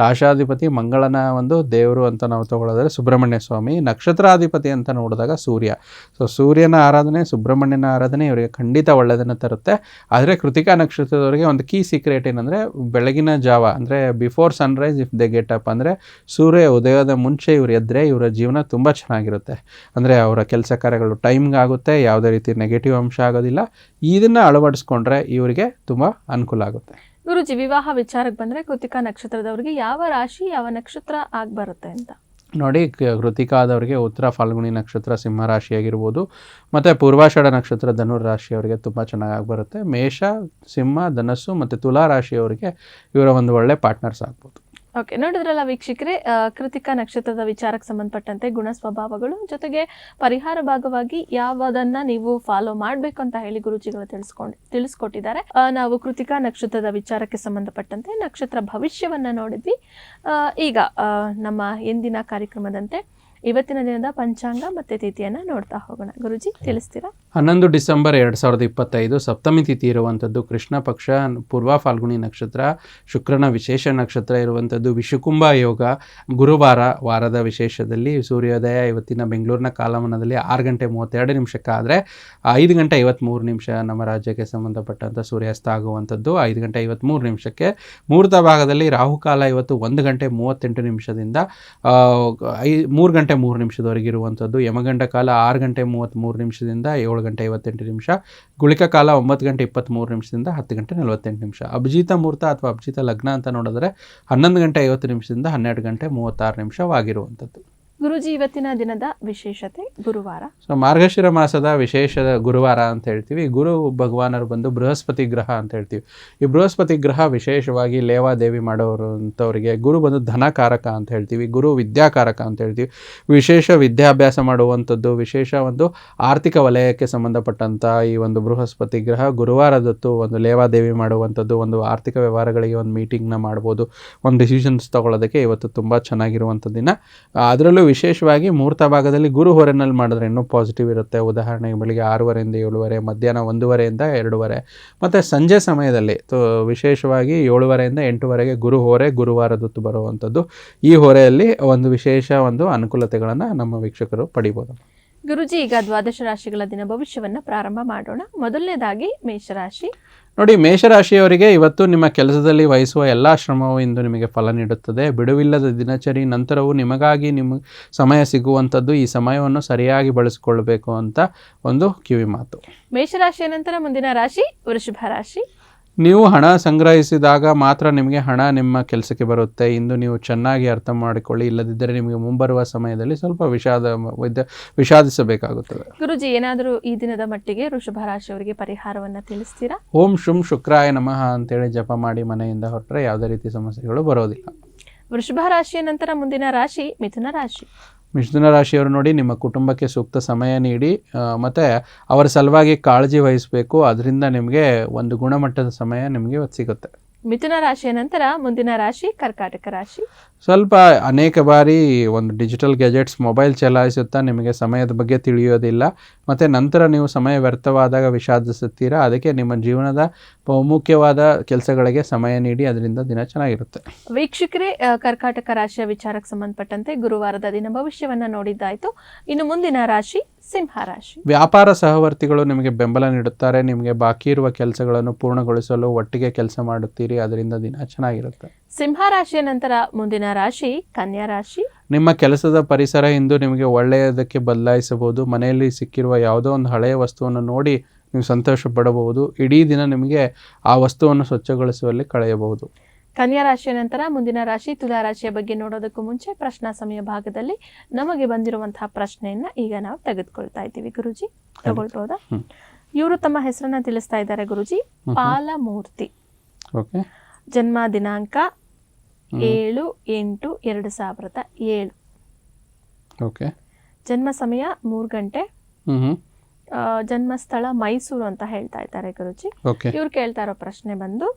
ರಾಶಾಧಿಪತಿ ಮಂಗಳನ ಒಂದು ದೇವರು ಅಂತ ನಾವು ತಗೊಳ್ಳೋದ್ರೆ ಸುಬ್ರಹ್ಮಣ್ಯ ಸ್ವಾಮಿ, ನಕ್ಷತ್ರಾಧಿಪತಿ ಅಂತ ನೋಡಿದಾಗ ಸೂರ್ಯ. ಸೊ ಸೂರ್ಯನ ಆರಾಧನೆ, ಸುಬ್ರಹ್ಮಣ್ಯನ ಆರಾಧನೆ ಇವರಿಗೆ ಖಂಡಿತ ಒಳ್ಳೆಯದನ್ನು ತರುತ್ತೆ. ಆದರೆ ಕೃತಿಕಾ ನಕ್ಷತ್ರದವರಿಗೆ ಒಂದು ಕೀ ಸೀಕ್ರೆಟ್ ಏನಂದರೆ ಬೆಳಗಿನ ಜಾವ, ಅಂದರೆ before sunrise if they get up ಅಂದರೆ ಸೂರ್ಯ ಉದಯದ ಮುಂಚೆ ಇವರು ಎದ್ದರೆ ಇವರ ಜೀವನ ತುಂಬ ಚೆನ್ನಾಗಿರುತ್ತೆ. ಅಂದರೆ ಅವರ ಕೆಲಸ ಕಾರ್ಯಗಳು ಟೈಮ್ಗೆ ಆಗುತ್ತೆ, ಯಾವುದೇ ರೀತಿ ನೆಗೆಟಿವ್ ಅಂಶ ಆಗೋದಿಲ್ಲ. ಇದನ್ನು ಅಳವಡಿಸ್ಕೊಂಡ್ರೆ ಇವರಿಗೆ ತುಂಬ ಅನುಕೂಲ ಆಗುತ್ತೆ. ಗುರುಜಿ ವಿವಾಹ ವಿಚಾರಕ್ಕೆ ಬಂದ್ರೆ ಕೃತಿಕಾ ನಕ್ಷತ್ರದವರಿಗೆ ಯಾವ ರಾಶಿ ಯಾವ ನಕ್ಷತ್ರ ಆಗ್ ಬರುತ್ತೆ ಅಂತ? ನೋಡಿ ಕೃತಿಕಾದವರಿಗೆ ಉತ್ತರ ಫಾಲ್ಗುಣಿ ನಕ್ಷತ್ರ ಸಿಂಹ ರಾಶಿಯಾಗಿರ್ಬೋದು ಮತ್ತು ಪೂರ್ವಾಷಾಢ ನಕ್ಷತ್ರ ಧನುರ್ ರಾಶಿಯವರಿಗೆ ತುಂಬ ಚೆನ್ನಾಗಿ ಬರುತ್ತೆ. ಮೇಷ ಸಿಂಹ ಧನಸ್ಸು ಮತ್ತು ತುಲಾ ರಾಶಿಯವರಿಗೆ ಇವರ ಒಂದು ಒಳ್ಳೆ ಪಾರ್ಟ್ನರ್ಸ್ ಆಗ್ಬೋದು. ಓಕೆ ನೋಡಿದ್ರಲ್ಲ ವೀಕ್ಷಕರೇ ಕೃತಿಕ ನಕ್ಷತ್ರದ ವಿಚಾರಕ್ಕೆ ಸಂಬಂಧಪಟ್ಟಂತೆ ಗುಣ ಸ್ವಭಾವಗಳು, ಜೊತೆಗೆ ಪರಿಹಾರ ಭಾಗವಾಗಿ ಯಾವದನ್ನ ನೀವು ಫಾಲೋ ಮಾಡಬೇಕು ಅಂತ ಹೇಳಿ ಗುರುಜಿಗಳು ತಿಳಿಸ್ಕೊಂಡು, ತಿಳಿಸ್ಕೊಟ್ಟಿದ್ದಾರೆ. ನಾವು ಕೃತಿಕಾ ನಕ್ಷತ್ರದ ವಿಚಾರಕ್ಕೆ ಸಂಬಂಧಪಟ್ಟಂತೆ ನಕ್ಷತ್ರ ಭವಿಷ್ಯವನ್ನ ನೋಡಿದ್ವಿ. ಈಗ ನಮ್ಮ ಎಂದಿನ ಕಾರ್ಯಕ್ರಮದಂತೆ ಇವತ್ತಿನ ದಿನದ ಪಂಚಾಂಗ ಮತ್ತೆ ತಿಥಿಯನ್ನ ನೋಡ್ತಾ ಹೋಗೋಣ. ಗುರುಜಿ, ತಿಳಿಸ್ತೀರಾ? ಹನ್ನೊಂದು ಡಿಸೆಂಬರ್ ಎರಡು ಸಾವಿರದ ಇಪ್ಪತ್ತೈದು ಸಪ್ತಮಿ ತಿಥಿ ಇರುವಂಥದ್ದು ಕೃಷ್ಣ ಪಕ್ಷ, ಪೂರ್ವ ಫಾಲ್ಗುಣಿ ನಕ್ಷತ್ರ, ಶುಕ್ರನ ವಿಶೇಷ ನಕ್ಷತ್ರ ಇರುವಂಥದ್ದು ವಿಷುಕುಂಭ ಯೋಗ. ಗುರುವಾರ ವಾರದ ವಿಶೇಷದಲ್ಲಿ ಸೂರ್ಯೋದಯ ಇವತ್ತಿನ ಬೆಂಗಳೂರಿನ ಕಾಲಮಾನದಲ್ಲಿ ಆರು ಗಂಟೆ ಮೂವತ್ತೆರಡು ನಿಮಿಷಕ್ಕಾದರೆ ಐದು ಗಂಟೆ ಐವತ್ತ್ಮೂರು ನಿಮಿಷ ನಮ್ಮ ರಾಜ್ಯಕ್ಕೆ ಸಂಬಂಧಪಟ್ಟಂಥ ಸೂರ್ಯಾಸ್ತ ಆಗುವಂಥದ್ದು. ಐದು ಗಂಟೆ ಐವತ್ತ್ಮೂರು ನಿಮಿಷಕ್ಕೆ ಮೂರ್ತ ಭಾಗದಲ್ಲಿ ರಾಹುಕಾಲ ಇವತ್ತು ಒಂದು ಗಂಟೆ ಮೂವತ್ತೆಂಟು ನಿಮಿಷದಿಂದ ಐ, ಮೂರು ಗಂಟೆ ಮೂರು ನಿಮಿಷದವರೆಗೆ ಇರುವಂಥದ್ದು. ಯಮಗಂಡ ಕಾಲ ಆರು ಗಂಟೆ ಮೂವತ್ತ್ಮೂರು ನಿಮಿಷದಿಂದ ಏಳು ಗಂಟೆ ಐವತ್ತೆಂಟು ನಿಮಿಷ. ಗುಳಿಕ ಕಾಲ ಒಂಬತ್ತು ಗಂಟೆ ಇಪ್ಪತ್ತ್ಮೂರು ನಿಮಿಷದಿಂದ ಹತ್ತು ಗಂಟೆ ನಲವತ್ತೆಂಟು ನಿಮಿಷ. ಅಭಿಜಿತ ಮುಹೂರ್ತ ಅಥವಾ ಅಭಿಜಿತ ಲಗ್ನ ಅಂತ ನೋಡಿದ್ರೆ ಹನ್ನೊಂದು ಗಂಟೆ ಐವತ್ತು ನಿಮಿಷದಿಂದ ಹನ್ನೆರಡು ಗಂಟೆ ಮೂವತ್ತಾರು ನಿಮಿಷವಾಗಿರುವಂಥದ್ದು. ಗುರುಜಿ, ಇವತ್ತಿನ ದಿನದ ವಿಶೇಷತೆ ಗುರುವಾರ. ಸೊ ಮಾರ್ಗಶಿರ ಮಾಸದ ವಿಶೇಷ ಗುರುವಾರ ಅಂತ ಹೇಳ್ತೀವಿ. ಗುರು ಭಗವಾನರು ಬಂದು ಬೃಹಸ್ಪತಿ ಗ್ರಹ ಅಂತ ಹೇಳ್ತೀವಿ. ಈ ಬೃಹಸ್ಪತಿ ಗ್ರಹ ವಿಶೇಷವಾಗಿ ಲೇವಾದೇವಿ ಮಾಡೋರು ಅಂತವರಿಗೆ ಗುರು ಬಂದು ಧನಕಾರಕ ಅಂತ ಹೇಳ್ತೀವಿ. ಗುರು ವಿದ್ಯಾಕಾರಕ ಅಂತ ಹೇಳ್ತೀವಿ. ವಿಶೇಷ ವಿದ್ಯಾಭ್ಯಾಸ ಮಾಡುವಂಥದ್ದು, ವಿಶೇಷ ಒಂದು ಆರ್ಥಿಕ ವಲಯಕ್ಕೆ ಸಂಬಂಧಪಟ್ಟಂಥ ಈ ಒಂದು ಬೃಹಸ್ಪತಿ ಗ್ರಹ ಗುರುವಾರದತ್ತು ಒಂದು ಲೇವಾದೇವಿ ಮಾಡುವಂಥದ್ದು, ಒಂದು ಆರ್ಥಿಕ ವ್ಯವಹಾರಗಳಿಗೆ ಒಂದು ಮೀಟಿಂಗ್ನ ಮಾಡ್ಬೋದು. ಒಂದು ಡಿಸಿಷನ್ಸ್ ತಗೊಳ್ಳೋದಕ್ಕೆ ಇವತ್ತು ತುಂಬ ಚೆನ್ನಾಗಿರುವಂಥ ದಿನ ಅದರಲ್ಲೂ ವಿಶೇಷವಾಗಿ ಮುಹೂರ್ತ ಭಾಗದಲ್ಲಿ ಗುರು ಹೊರೆನಲ್ಲಿ ಮಾಡಿದ್ರೆ ಇನ್ನೂ ಪಾಸಿಟಿವ್ ಇರುತ್ತೆ. ಉದಾಹರಣೆಗೆ ಬೆಳಿಗ್ಗೆ ಆರೂವರೆಯಿಂದ ಏಳುವರೆ, ಮಧ್ಯಾಹ್ನ ಒಂದೂವರೆಯಿಂದ ಎರಡೂವರೆ, ಮತ್ತು ಸಂಜೆ ಸಮಯದಲ್ಲಿ ವಿಶೇಷವಾಗಿ ಏಳುವರೆಯಿಂದ ಎಂಟುವರೆಗೆ ಗುರು ಹೊರೆ ಗುರುವಾರದೊತ್ತು ಬರುವಂಥದ್ದು. ಈ ಹೊರೆಯಲ್ಲಿ ಒಂದು ವಿಶೇಷ ಒಂದು ಅನುಕೂಲತೆಗಳನ್ನು ನಮ್ಮ ವೀಕ್ಷಕರು ಪಡಿಬೋದು. ಗುರುಜಿ ಈಗ ದ್ವಾದಶ ರಾಶಿಗಳ ದಿನ ಭವಿಷ್ಯವನ್ನು ಪ್ರಾರಂಭ ಮಾಡೋಣ. ಮೊದಲನೇದಾಗಿ ಮೇಷರಾಶಿ. ನೋಡಿ ಮೇಷರಾಶಿಯವರಿಗೆ ಇವತ್ತು ನಿಮ್ಮ ಕೆಲಸದಲ್ಲಿ ವಹಿಸುವ ಎಲ್ಲ ಶ್ರಮವು ಇಂದು ನಿಮಗೆ ಫಲ ನೀಡುತ್ತದೆ. ಬಿಡುವಿಲ್ಲದ ದಿನಚರಿ ನಂತರವೂ ನಿಮಗಾಗಿ ನಿಮ್ಮ ಸಮಯ ಸಿಗುವಂಥದ್ದು ಈ ಸಮಯವನ್ನು ಸರಿಯಾಗಿ ಬಳಸಿಕೊಳ್ಳಬೇಕು ಅಂತ ಒಂದು ಕಿವಿ ಮಾತು ಮೇಷರಾಶಿಯ ನಂತರ ಮುಂದಿನ ರಾಶಿ ವೃಷಭ ರಾಶಿ. ನೀವು ಹಣ ಸಂಗ್ರಹಿಸಿದಾಗ ಮಾತ್ರ ನಿಮಗೆ ಹಣ ನಿಮ್ಮ ಕೆಲಸಕ್ಕೆ ಬರುತ್ತೆ. ಇಂದು ನೀವು ಚೆನ್ನಾಗಿ ಅರ್ಥ ಮಾಡಿಕೊಳ್ಳಿ. ಇಲ್ಲದಿದ್ದರೆ ನಿಮಗೆ ಮುಂಬರುವ ಸಮಯದಲ್ಲಿ ಸ್ವಲ್ಪ ವಿಷಾದ ವಿದ್ಯ ವಿಷಾದಿಸಬೇಕಾಗುತ್ತದೆ. ಗುರುಜಿ ಏನಾದರೂ ಈ ದಿನದ ಮಟ್ಟಿಗೆ ವೃಷಭ ರಾಶಿಯವರಿಗೆ ಪರಿಹಾರವನ್ನ ತಿಳಿಸ್ತೀರಾ? ಓಂ ಶುಂ ಶುಕ್ರಾಯ ನಮಃ ಅಂತೇಳಿ ಜಪ ಮಾಡಿ ಮನೆಯಿಂದ ಹೊರಟ್ರೆ ಯಾವುದೇ ರೀತಿ ಸಮಸ್ಯೆಗಳು ಬರೋದಿಲ್ಲ. ವೃಷಭ ರಾಶಿಯ ನಂತರ ಮುಂದಿನ ರಾಶಿ ಮಿಥುನ ರಾಶಿ. ಮಿಥುನ ರಾಶಿಯವರು ನೋಡಿ ನಿಮ್ಮ ಕುಟುಂಬಕ್ಕೆ ಸೂಕ್ತ ಸಮಯ ನೀಡಿ ಮತ್ತು ಅವರ ಸಲುವಾಗಿ ಕಾಳಜಿ ವಹಿಸಬೇಕು. ಅದರಿಂದ ನಿಮಗೆ ಒಂದು ಗುಣಮಟ್ಟದ ಸಮಯ ನಿಮಗೆ ಇವತ್ತು ಸಿಗುತ್ತೆ. ಮಿಥುನ ರಾಶಿಯ ನಂತರ ಮುಂದಿನ ರಾಶಿ ಕರ್ಕಾಟಕ ರಾಶಿ. ಸ್ವಲ್ಪ ಅನೇಕ ಬಾರಿ ಒಂದು ಡಿಜಿಟಲ್ ಗ್ಯಾಜೆಟ್ಸ್ ಮೊಬೈಲ್ ಚಲಾಯಿಸುತ್ತಾ ನಿಮಗೆ ಸಮಯದ ಬಗ್ಗೆ ತಿಳಿಯೋದಿಲ್ಲ. ಮತ್ತು ನಂತರ ನೀವು ಸಮಯ ವ್ಯರ್ಥವಾದಾಗ ವಿಷಾದಿಸುತ್ತೀರಾ? ಅದಕ್ಕೆ ನಿಮ್ಮ ಜೀವನದ ಬಹುಮುಖ್ಯವಾದ ಕೆಲಸಗಳಿಗೆ ಸಮಯ ನೀಡಿ ಅದರಿಂದ ದಿನ ಚೆನ್ನಾಗಿರುತ್ತೆ. ವೀಕ್ಷಕರೇ ಕರ್ಕಾಟಕ ರಾಶಿಯ ವಿಚಾರಕ್ಕೆ ಸಂಬಂಧಪಟ್ಟಂತೆ ಗುರುವಾರದ ದಿನ ಭವಿಷ್ಯವನ್ನು ನೋಡಿದ್ದಾಯಿತು. ಇನ್ನು ಮುಂದಿನ ರಾಶಿ ಸಿಂಹ ರಾಶಿ. ವ್ಯಾಪಾರ ಸಹವರ್ತಿಗಳು ನಿಮಗೆ ಬೆಂಬಲ ನೀಡುತ್ತಾರೆ. ನಿಮಗೆ ಬಾಕಿ ಇರುವ ಕೆಲಸಗಳನ್ನು ಪೂರ್ಣಗೊಳಿಸಲು ಒಟ್ಟಿಗೆ ಕೆಲಸ ಮಾಡುತ್ತೀರಿ. ಅದರಿಂದ ದಿನ ಚೆನ್ನಾಗಿರುತ್ತೆ. ಸಿಂಹ ರಾಶಿಯ ನಂತರ ಮುಂದಿನ ರಾಶಿ ಕನ್ಯಾ ರಾಶಿ. ನಿಮ್ಮ ಕೆಲಸದ ಪರಿಸರ ಇಂದು ನಿಮಗೆ ಒಳ್ಳೆಯದಕ್ಕೆ ಬದಲಾಯಿಸಬಹುದು. ಮನೆಯಲ್ಲಿ ಸಿಕ್ಕಿರುವ ಯಾವುದೋ ಒಂದು ಹಳೆಯ ವಸ್ತುವನ್ನು ನೋಡಿ ನೀವು ಸಂತೋಷ ಪಡಬಹುದು ಇಡೀ ದಿನ ನಿಮಗೆ ಆ ವಸ್ತುವನ್ನು ಸ್ವಚ್ಛಗೊಳಿಸುವಲ್ಲಿ ಕಳೆಯಬಹುದು. ಕನ್ಯಾ ರಾಶಿಯ ನಂತರ ಮುಂದಿನ ರಾಶಿ ತುಲಾ ರಾಶಿಯ ಬಗ್ಗೆ ನೋಡೋದಕ್ಕೂ ಮುಂಚೆ ಪ್ರಶ್ನಾ ಸಮಯ ಭಾಗದಲ್ಲಿ ನಮಗೆ ಬಂದಿರುವಂತಹ ಪ್ರಶ್ನೆಯನ್ನ ಈಗ ನಾವು ತೆಗೆದುಕೊಳ್ತಾ ಇದ್ದೀವಿ. ಗುರುಜಿ ತಗೊಳ್ಬಹುದಾ. ಇವರು ತಮ್ಮ ಹೆಸರನ್ನ ತಿಳಿಸ್ತಾ ಇದ್ದಾರೆ ಗುರುಜಿ. ಪಾಲಮೂರ್ತಿ. ಜನ್ಮ ದಿನಾಂಕ ಏಳು ಎಂಟು ಎರಡು ಸಾವಿರದ ಏಳು. ಓಕೆ. ಜನ್ಮ ಸಮಯ ಮೂರು ಗಂಟೆ. ಜನ್ಮಸ್ಥಳ ಮೈಸೂರು ಅಂತ ಹೇಳ್ತಾ ಇದ್ದಾರೆ ಗುರುಜಿ. ಇವ್ರು ಕೇಳ್ತಾ ಇರೋ ಪ್ರಶ್ನೆ ಬಂದು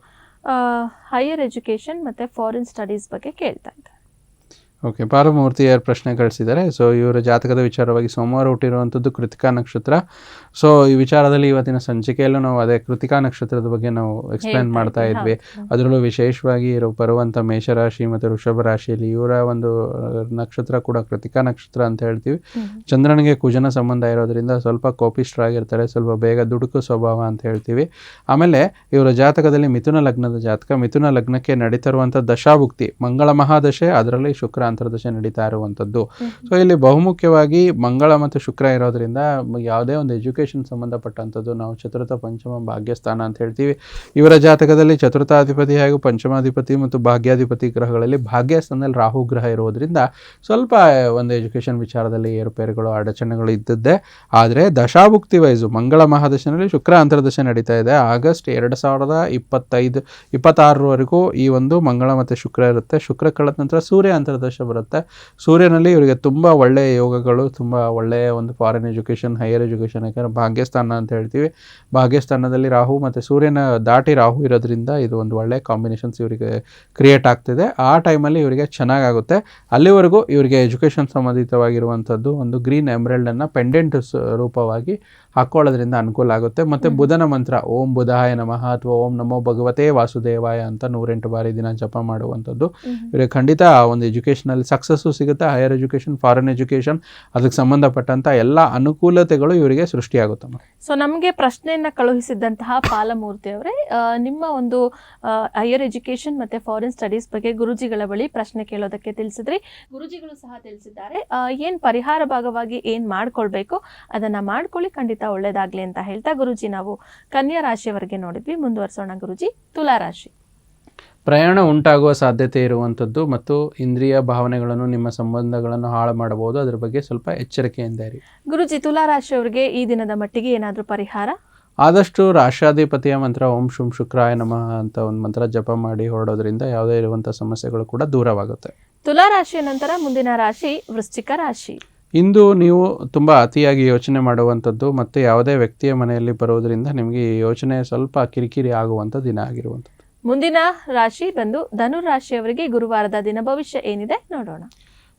ಹೈಯರ್ ಎಜುಕೇಶನ್ ಮತ್ತೆ ಫಾರಿನ್ ಸ್ಟಡೀಸ್ ಬಗ್ಗೆ ಕೇಳ್ತಾ ಇದ್ದಾರೆ. ಓಕೆ ಪಾರಮೂರ್ತಿಯರ್ ಪ್ರಶ್ನೆ ಕಳಿಸಿದ್ದಾರೆ. ಸೊ ಇವರ ಜಾತಕದ ವಿಚಾರವಾಗಿ ಸೋಮವಾರ ಹುಟ್ಟಿರುವಂಥದ್ದು ಕೃತಿಕಾ ನಕ್ಷತ್ರ. ಸೊ ಈ ವಿಚಾರದಲ್ಲಿ ಇವತ್ತಿನ ಸಂಚಿಕೆಯಲ್ಲೂ ನಾವು ಅದೇ ಕೃತಿಕಾ ನಕ್ಷತ್ರದ ಬಗ್ಗೆ ನಾವು ಎಕ್ಸ್ಪ್ಲೇನ್ ಮಾಡ್ತಾ ಇದ್ವಿ, ಇದ್ವಿ. ಅದರಲ್ಲೂ ವಿಶೇಷವಾಗಿ ಇರೋ ಬರುವಂಥ ಮೇಷರಾಶಿ ಮತ್ತು ವೃಷಭ ರಾಶಿಯಲ್ಲಿ ಇವರ ಒಂದು ನಕ್ಷತ್ರ ಕೂಡ ಕೃತಿಕಾ ನಕ್ಷತ್ರ ಅಂತ ಹೇಳ್ತೀವಿ. ಚಂದ್ರನಿಗೆ ಕುಜನ ಸಂಬಂಧ ಇರೋದ್ರಿಂದ ಸ್ವಲ್ಪ ಕೋಪಿಷ್ಠರಾಗಿರ್ತಾರೆ ಸ್ವಲ್ಪ ಬೇಗ ದುಡುಕು ಸ್ವಭಾವ ಅಂತ ಹೇಳ್ತೀವಿ. ಆಮೇಲೆ ಇವರ ಜಾತಕದಲ್ಲಿ ಮಿಥುನ ಲಗ್ನದ ಜಾತಕ. ಮಿಥುನ ಲಗ್ನಕ್ಕೆ ನಡೀತಿರುವಂಥ ದಶಾಭುಕ್ತಿ. ಮಂಗಳ ಮಹಾದಶೆ ಅದರಲ್ಲಿ ಶುಕ್ರ ಅಂತರ್ದಶೆ ನಡೀತಾ ಇರುವಂಥದ್ದು. ಸೊ ಇಲ್ಲಿ ಬಹುಮುಖ್ಯವಾಗಿ ಮಂಗಳ ಮತ್ತು ಶುಕ್ರ ಇರೋದ್ರಿಂದ ಯಾವುದೇ ಒಂದು ಎಜುಕೇಶನ್ ಸಂಬಂಧಪಟ್ಟಂಥದ್ದು ನಾವು ಚತುರ್ಥ ಪಂಚಮ ಭಾಗ್ಯಸ್ಥಾನ ಅಂತ ಹೇಳ್ತೀವಿ. ಇವರ ಜಾತಕದಲ್ಲಿ ಚತುರ್ಥಾಧಿಪತಿ ಹಾಗೂ ಪಂಚಮಾಧಿಪತಿ ಮತ್ತು ಭಾಗ್ಯಾಧಿಪತಿ ಗ್ರಹಗಳಲ್ಲಿ ಭಾಗ್ಯಸ್ಥಾನದಲ್ಲಿ ರಾಹು ಗ್ರಹ ಇರೋದ್ರಿಂದ ಸ್ವಲ್ಪ ಒಂದು ಎಜುಕೇಷನ್ ವಿಚಾರದಲ್ಲಿ ಏರುಪೇರುಗಳು ಅಡಚಣೆಗಳು ಇದ್ದದ್ದೇ. ಆದರೆ ದಶಾಭುಕ್ತಿ ವೈಸು ಮಂಗಳ ಮಹಾದಶನಲ್ಲಿ ಶುಕ್ರ ಅಂತರ್ದಶೆ ನಡೀತಾ ಇದೆ. ಆಗಸ್ಟ್ ಎರಡು ಸಾವಿರದ ಇಪ್ಪತ್ತೈದು ಇಪ್ಪತ್ತಾರರವರೆಗೂ ಈ ಒಂದು ಮಂಗಳ ಮತ್ತು ಶುಕ್ರ ಇರುತ್ತೆ. ಶುಕ್ರ ಕಳೆದ ನಂತರ ಸೂರ್ಯ ಅಂತರ್ದಶ ಬರುತ್ತೆ. ಸೂರ್ಯನಲ್ಲಿ ಇವರಿಗೆ ತುಂಬ ಒಳ್ಳೆಯ ಯೋಗಗಳು, ತುಂಬ ಒಳ್ಳೆಯ ಒಂದು ಫಾರಿನ್ ಎಜುಕೇಷನ್ ಹೈಯರ್ ಎಜುಕೇಷನ್ ಯಾಕಂದರೆ ಭಾಗ್ಯಸ್ಥಾನ ಅಂತ ಹೇಳ್ತೀವಿ. ಭಾಗ್ಯಸ್ಥಾನದಲ್ಲಿ ರಾಹು ಮತ್ತು ಸೂರ್ಯನ ದಾಟಿ ರಾಹು ಇರೋದ್ರಿಂದ ಇದು ಒಂದು ಒಳ್ಳೆಯ ಕಾಂಬಿನೇಷನ್ಸ್ ಇವರಿಗೆ ಕ್ರಿಯೇಟ್ ಆಗ್ತಿದೆ. ಆ ಟೈಮಲ್ಲಿ ಇವರಿಗೆ ಚೆನ್ನಾಗಾಗುತ್ತೆ. ಅಲ್ಲಿವರೆಗೂ ಇವರಿಗೆ ಎಜುಕೇಷನ್ ಸಂಬಂಧಿತವಾಗಿರುವಂಥದ್ದು ಒಂದು ಗ್ರೀನ್ ಎಮ್ರೆಲ್ಡನ್ನು ಪೆಂಡೆಂಟ್ ರೂಪವಾಗಿ ಹಾಕ್ಕೊಳ್ಳೋದ್ರಿಂದ ಅನುಕೂಲ ಆಗುತ್ತೆ. ಮತ್ತೆ ಬುಧನ ಮಂತ್ರ ಓಂ ಬುಧಾಯ ನಮಃ ಅಥವಾ ಓಂ ನಮೋ ಭಗವತೇ ವಾಸುದೇವಾಯ ಅಂತ ನೂರೆಂಟು ಬಾರಿ ದಿನ ಜಪ ಮಾಡುವಂಥದ್ದು. ಇವರಿಗೆ ಖಂಡಿತ ಒಂದು ಎಜುಕೇಷನಲ್ಲಿ ಸಕ್ಸಸ್ಸು ಸಿಗುತ್ತೆ ಹೈಯರ್ ಎಜುಕೇಷನ್ ಫಾರಿನ್ ಎಜುಕೇಷನ್ ಅದಕ್ಕೆ ಸಂಬಂಧಪಟ್ಟಂತ ಎಲ್ಲ ಅನುಕೂಲತೆಗಳು ಇವರಿಗೆ ಸೃಷ್ಟಿಯಾಗುತ್ತೆ ಸೊ ನಮಗೆ ಪ್ರಶ್ನೆಯನ್ನ ಕಳುಹಿಸಿದಂತಹ ಪಾಲಮೂರ್ತಿ ಅವರೇ ನಿಮ್ಮ ಒಂದು ಹೈಯರ್ ಎಜುಕೇಶನ್ ಮತ್ತೆ ಫಾರಿನ್ ಸ್ಟಡೀಸ್ ಬಗ್ಗೆ ಗುರುಜಿಗಳ ಬಳಿ ಪ್ರಶ್ನೆ ಕೇಳೋದಕ್ಕೆ ತಿಳಿಸಿದ್ರಿ. ಗುರುಜಿಗಳು ಸಹ ತಿಳಿಸಿದ್ದಾರೆ ಏನ್ ಪರಿಹಾರ ಭಾಗವಾಗಿ ಏನ್ ಮಾಡ್ಕೊಳ್ಬೇಕು ಅದನ್ನ ಮಾಡ್ಕೊಳ್ಳಿ ಖಂಡಿತ ಒಳ್ಳೇದಾಗ್ಲಿ ಅಂತ ಹೇಳ್ತಾ ಗುರುಜಿ ನಾವು ಕನ್ಯಾ ರಾಶಿಯವರೆಗೆ ನೋಡಿದ್ವಿ. ಮುಂದುವರ್ಸೋಣ ಗುರುಜಿ. ತುಲಾ ರಾಶಿ. ಪ್ರಯಾಣ ಉಂಟಾಗುವ ಸಾಧ್ಯತೆ ಇರುವಂಥದ್ದು ಮತ್ತು ಇಂದ್ರಿಯ ಭಾವನೆಗಳನ್ನು ನಿಮ್ಮ ಸಂಬಂಧಗಳನ್ನು ಹಾಳು ಮಾಡಬಹುದು. ಅದರ ಬಗ್ಗೆ ಸ್ವಲ್ಪ ಎಚ್ಚರಿಕೆಯಿಂದ ಇರಿ. ಗುರುಜಿ ತುಲಾ ರಾಶಿಯವರಿಗೆ ಈ ದಿನದ ಮಟ್ಟಿಗೆ ಏನಾದರೂ ಪರಿಹಾರ? ಆದಷ್ಟು ರಾಷ್ಟ್ರಾಧಿಪತಿಯ ಮಂತ್ರ ಓಂ ಶುಂ ಶುಕ್ರಾಯ ನಮಃ ಅಂತ ಒಂದು ಮಂತ್ರ ಜಪ ಮಾಡಿ ಹೊರಡೋದ್ರಿಂದ ಯಾವುದೇ ಇರುವಂಥ ಸಮಸ್ಯೆಗಳು ಕೂಡ ದೂರವಾಗುತ್ತೆ. ತುಲಾ ರಾಶಿಯ ನಂತರ ಮುಂದಿನ ರಾಶಿ ವೃಶ್ಚಿಕ ರಾಶಿ. ಇಂದು ನೀವು ತುಂಬ ಅತಿಯಾಗಿ ಯೋಚನೆ ಮಾಡುವಂಥದ್ದು ಮತ್ತು ಯಾವುದೇ ವ್ಯಕ್ತಿಯ ಮನೆಯಲ್ಲಿ ಬರುವುದರಿಂದ ನಿಮಗೆ ಈ ಯೋಚನೆ ಸ್ವಲ್ಪ ಕಿರಿಕಿರಿ ಆಗುವಂಥ ದಿನ ಆಗಿರುವಂಥದ್ದು. ಮುಂದಿನ ರಾಶಿ ಬಂದು ಧನು ರಾಶಿಯವರಿಗೆ ಗುರುವಾರದ ದಿನ ಭವಿಷ್ಯ ಏನಿದೆ ನೋಡೋಣ.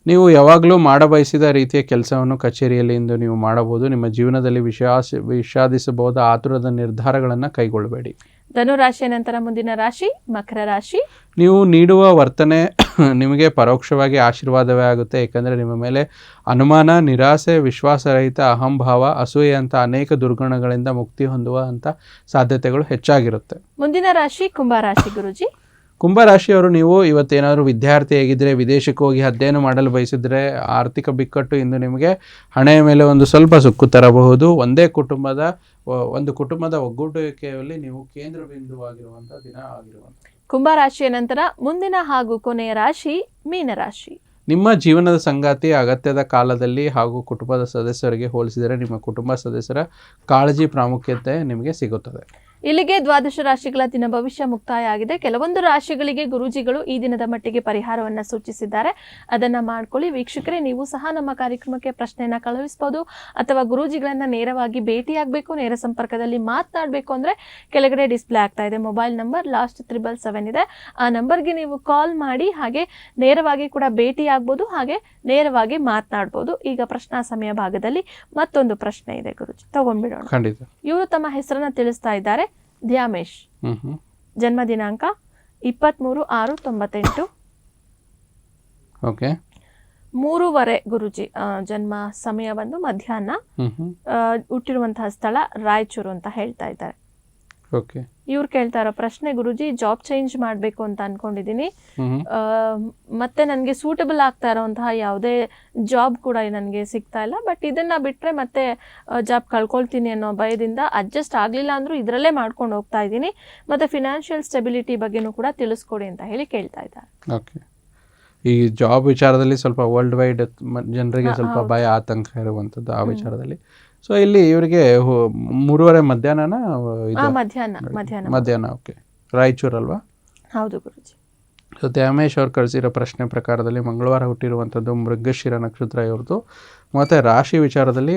ನೀವು ಯಾವಾಗಲೂ ಮಾಡಬಯಸಿದ ರೀತಿಯ ಕೆಲಸವನ್ನು ಕಚೇರಿಯಲ್ಲಿ ಇಂದು ನೀವು ಮಾಡಬಹುದು. ನಿಮ್ಮ ಜೀವನದಲ್ಲಿ ವಿಷಾಸ ವಿಷಾದಿಸಬಹುದ ಆತುರದ ನಿರ್ಧಾರಗಳನ್ನು ಕೈಗೊಳ್ಳಬೇಡಿ. ಧನು ರಾಶಿಯ ನಂತರ ಮುಂದಿನ ರಾಶಿ ಮಕರ ರಾಶಿ. ನೀವು ನೀಡುವ ವರ್ತನೆ ನಿಮಗೆ ಪರೋಕ್ಷವಾಗಿ ಆಶೀರ್ವಾದವೇ ಆಗುತ್ತೆ. ಏಕೆಂದರೆ ನಿಮ್ಮ ಮೇಲೆ ಅನುಮಾನ ನಿರಾಸೆ ವಿಶ್ವಾಸರಹಿತ ಅಹಂಭಾವ ಅಸೂಯೆ ಅಂತ ಅನೇಕ ದುರ್ಗುಣಗಳಿಂದ ಮುಕ್ತಿ ಹೊಂದುವ ಅಂತ ಸಾಧ್ಯತೆಗಳು ಹೆಚ್ಚಾಗಿರುತ್ತೆ. ಮುಂದಿನ ರಾಶಿ ಕುಂಭ ರಾಶಿ ಗುರುಜಿ. ಕುಂಭರಾಶಿಯವರು ನೀವು ಇವತ್ತೇನಾದರೂ ವಿದ್ಯಾರ್ಥಿಯಾಗಿದ್ದರೆ ವಿದೇಶಕ್ಕೆ ಹೋಗಿ ಅಧ್ಯಯನ ಮಾಡಲು ಬಯಸಿದರೆ ಆರ್ಥಿಕ ಬಿಕ್ಕಟ್ಟು ಇಂದು ನಿಮಗೆ ಹಣೆಯ ಮೇಲೆ ಒಂದು ಸ್ವಲ್ಪ ಸುಕ್ಕು ತರಬಹುದು. ಒಂದೇ ಕುಟುಂಬದ ಒಂದು ಕುಟುಂಬದ ಒಗ್ಗೂಡುವಿಕೆಯಲ್ಲಿ ನೀವು ಕೇಂದ್ರ ಬಿಂದುವಾಗಿರುವಂಥ ದಿನ ಆಗಿರುವಂಥ ಕುಂಭ ರಾಶಿಯ ನಂತರ ಮುಂದಿನ ಹಾಗೂ ಕೊನೆಯ ರಾಶಿ ಮೀನರಾಶಿ. ನಿಮ್ಮ ಜೀವನದ ಸಂಗಾತಿ ಅಗತ್ಯದ ಕಾಲದಲ್ಲಿ ಹಾಗೂ ಕುಟುಂಬದ ಸದಸ್ಯರಿಗೆ ಹೋಲಿಸಿದರೆ ನಿಮ್ಮ ಕುಟುಂಬ ಸದಸ್ಯರ ಕಾಳಜಿ ಪ್ರಾಮುಖ್ಯತೆ ನಿಮಗೆ ಸಿಗುತ್ತದೆ. ಇಲ್ಲಿಗೆ ದ್ವಾದಶ ರಾಶಿಗಳ ದಿನ ಭವಿಷ್ಯ ಮುಕ್ತಾಯ ಆಗಿದೆ ಕೆಲವೊಂದು ರಾಶಿಗಳಿಗೆ ಗುರೂಜಿಗಳು ಈ ದಿನದ ಮಟ್ಟಿಗೆ ಪರಿಹಾರವನ್ನ ಸೂಚಿಸಿದ್ದಾರೆ. ಅದನ್ನ ಮಾಡ್ಕೊಳ್ಳಿ. ವೀಕ್ಷಕರೇ ನೀವು ಸಹ ನಮ್ಮ ಕಾರ್ಯಕ್ರಮಕ್ಕೆ ಪ್ರಶ್ನೆಯನ್ನ ಕಳುಹಿಸಬಹುದು ಅಥವಾ ಗುರೂಜಿಗಳನ್ನ ನೇರವಾಗಿ ಭೇಟಿಯಾಗಬೇಕು ನೇರ ಸಂಪರ್ಕದಲ್ಲಿ ಮಾತನಾಡಬೇಕು ಅಂದ್ರೆ ಕೆಳಗಡೆ ಡಿಸ್ಪ್ಲೇ ಆಗ್ತಾ ಇದೆ. Mobile number last triple seven ಇದೆ. ಆ ನಂಬರ್ಗೆ ನೀವು ಕಾಲ್ ಮಾಡಿ ಹಾಗೆ ನೇರವಾಗಿ ಕೂಡ ಭೇಟಿ ಆಗ್ಬೋದು ಹಾಗೆ ನೇರವಾಗಿ ಮಾತನಾಡಬಹುದು ಈಗ ಪ್ರಶ್ನಾ ಸಮಯ ಭಾಗದಲ್ಲಿ ಮತ್ತೊಂದು ಪ್ರಶ್ನೆ ಇದೆ ಗುರುಜಿ. ತಗೊಂಡ್ಬಿಡೋಣ. ಇವರು ತಮ್ಮ ಹೆಸರನ್ನ ತಿಳಿಸ್ತಾ ಇದ್ದಾರೆ. ಹ್ಮ್ ಜನ್ಮ ದಿನಾಂಕ ಇಪ್ಪತ್ತ್ಮೂರು ಆರು ತೊಂಬತ್ತೆಂಟು. ಓಕೆ. ಮೂರುವರೆ ಗುರುಜಿ ಜನ್ಮ ಸಮಯ ಬಂದು ಮಧ್ಯಾಹ್ನ ಹುಟ್ಟಿರುವಂತಹ ಸ್ಥಳ ರಾಯಚೂರು ಅಂತ ಹೇಳ್ತಾ ಇದ್ದಾರೆ. ಓಕೆ. ಇವ್ರು ಕೇಳ್ತಾರ ಪ್ರಶ್ನೆ ಗುರುಜಿ ಜಾಬ್ ಚೇಂಜ್ ಮಾಡಬೇಕು ಅಂತ ಅನ್ಕೊಂಡಿದ್ದೀನಿ ಮತ್ತೆ ನನಗೆ ಸೂಟಬಲ್ ಆಗ್ತಾ ಇರೋಂತಹ ಯಾವುದೇ ಜಾಬ್ ಕೂಡ ನನಗೆ ಸಿಗ್ತಾ ಇಲ್ಲ. ಬಟ್ ಇದನ್ನ ಬಿಟ್ರೆ ಮತ್ತೆ ಜಾಬ್ ಕಳ್ಕೊಳ್ತೀನಿ ಅನ್ನೋ ಭಯದಿಂದ ಅಡ್ಜಸ್ಟ್ ಆಗಲಿಲ್ಲ ಅಂದ್ರೂ ಇದರಲ್ಲೇ ಮಾಡ್ಕೊಂಡು ಹೋಗ್ತಾ ಇದ್ದೀನಿ. ಮತ್ತೆ ಫಿನಾನ್ಷಿಯಲ್ ಸ್ಟೆಬಿಲಿಟಿ ಬಗ್ಗೆನೂ ಕೂಡ ತಿಳಿಸ್ಕೊಡಿ ಅಂತ ಹೇಳಿ ಕೇಳ್ತಾ ಇದ್ದಾರೆ. ಓಕೆ ಈ ಜಾಬ್ ವಿಚಾರದಲ್ಲಿ ಸ್ವಲ್ಪ ವರ್ಲ್ಡ್ ವೈಡ್ ಜನರಿಗೆ ಸ್ವಲ್ಪ ಭಯ ಆತಂಕ ಇರುವಂಥದ್ದು ಆ ವಿಚಾರದಲ್ಲಿ. ಸೊ ಇಲ್ಲಿ ಇವರಿಗೆ ಮೂರುವರೆ ಮಧ್ಯಾಹ್ನನ ಇದು ಮಧ್ಯಾಹ್ನ ಮಧ್ಯಾಹ್ನ. ಮಧ್ಯಾಹ್ನ ಓಕೆ ರಾಯಚೂರಲ್ವಾ ಹೌದು ಗುರುಜಿ. ಸೊ ದ್ಯಾಮೇಶ್ ಅವ್ರು ಕಳಿಸಿರೋ ಪ್ರಶ್ನೆ ಪ್ರಕಾರದಲ್ಲಿ ಮಂಗಳವಾರ ಹುಟ್ಟಿರುವಂಥದ್ದು ಮೃಗಶಿರ ನಕ್ಷತ್ರ ಇವ್ರದ್ದು ಮತ್ತು ರಾಶಿ ವಿಚಾರದಲ್ಲಿ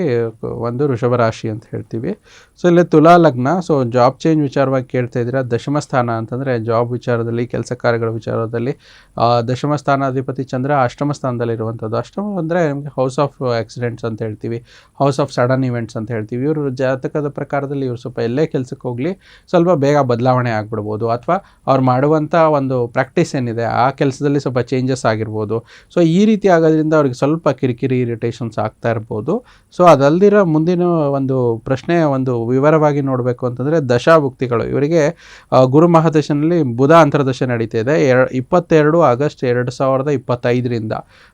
ಒಂದು ವೃಷಭ ರಾಶಿ ಅಂತ ಹೇಳ್ತೀವಿ. ಸೊ ಇಲ್ಲಿ ತುಲಾ ಲಗ್ನ. ಸೊ ಜಾಬ್ ಚೇಂಜ್ ವಿಚಾರವಾಗಿ ಕೇಳ್ತಾ ಇದ್ದೀರಾ? ದಶಮ ಸ್ಥಾನ ಅಂತಂದರೆ ಜಾಬ್ ವಿಚಾರದಲ್ಲಿ, ಕೆಲಸ ಕಾರ್ಯಗಳ ವಿಚಾರದಲ್ಲಿ ದಶಮ ಸ್ಥಾನಾಧಿಪತಿ ಚಂದ್ರ ಅಷ್ಟಮ ಸ್ಥಾನದಲ್ಲಿ ಇರುವಂಥದ್ದು. ಅಷ್ಟಮ ಅಂದರೆ ನಿಮಗೆ ಹೌಸ್ ಆಫ್ ಆಕ್ಸಿಡೆಂಟ್ಸ್ ಅಂತ ಹೇಳ್ತೀವಿ. ಹೌಸ್ ಆಫ್ ಸಡನ್ ಇವೆಂಟ್ಸ್ ಅಂತ ಹೇಳ್ತೀವಿ. ಇವರು ಜಾತಕದ ಪ್ರಕಾರದಲ್ಲಿ ಇವರು ಸ್ವಲ್ಪ ಎಲ್ಲೇ ಕೆಲಸಕ್ಕೆ ಹೋಗಲಿ, ಸ್ವಲ್ಪ ಬೇಗ ಬದಲಾವಣೆ ಆಗ್ಬಿಡ್ಬೋದು. ಅಥವಾ ಅವ್ರು ಮಾಡುವಂಥ ಒಂದು ಪ್ರಾಕ್ಟೀಸ್ ಏನಿದೆ ಆ ಕೆಲಸದಲ್ಲಿ ಸ್ವಲ್ಪ ಚೇಂಜಸ್ ಆಗಿರ್ಬೋದು. ಸೊ ಈ ರೀತಿ ಆಗೋದ್ರಿಂದ ಅವ್ರಿಗೆ ಸ್ವಲ್ಪ ಕಿರಿಕಿರಿ ಇರಿಟೇಷನ್ಸ್ ಆಗ್ತಾ ಇರ್ಬೋದು. ಸೊ ಅದಲ್ದಿರೋ ಮುಂದಿನ ಒಂದು ಪ್ರಶ್ನೆ ಒಂದು ವಿವರವಾಗಿ ನೋಡಬೇಕು ಅಂತಂದರೆ ದಶಾಭುಕ್ತಿಗಳು. ಇವರಿಗೆ ಗುರು ಮಹಾದಶನಲ್ಲಿ ಬುಧ ಅಂತರ್ದಶ ನಡೀತಾ ಇದೆ. ಎರ ಇಪ್ಪತ್ತೆರಡು ಆಗಸ್ಟ್ ಎರಡು ಸಾವಿರದ ಇಪ್ಪತ್ತೈದರಿಂದ.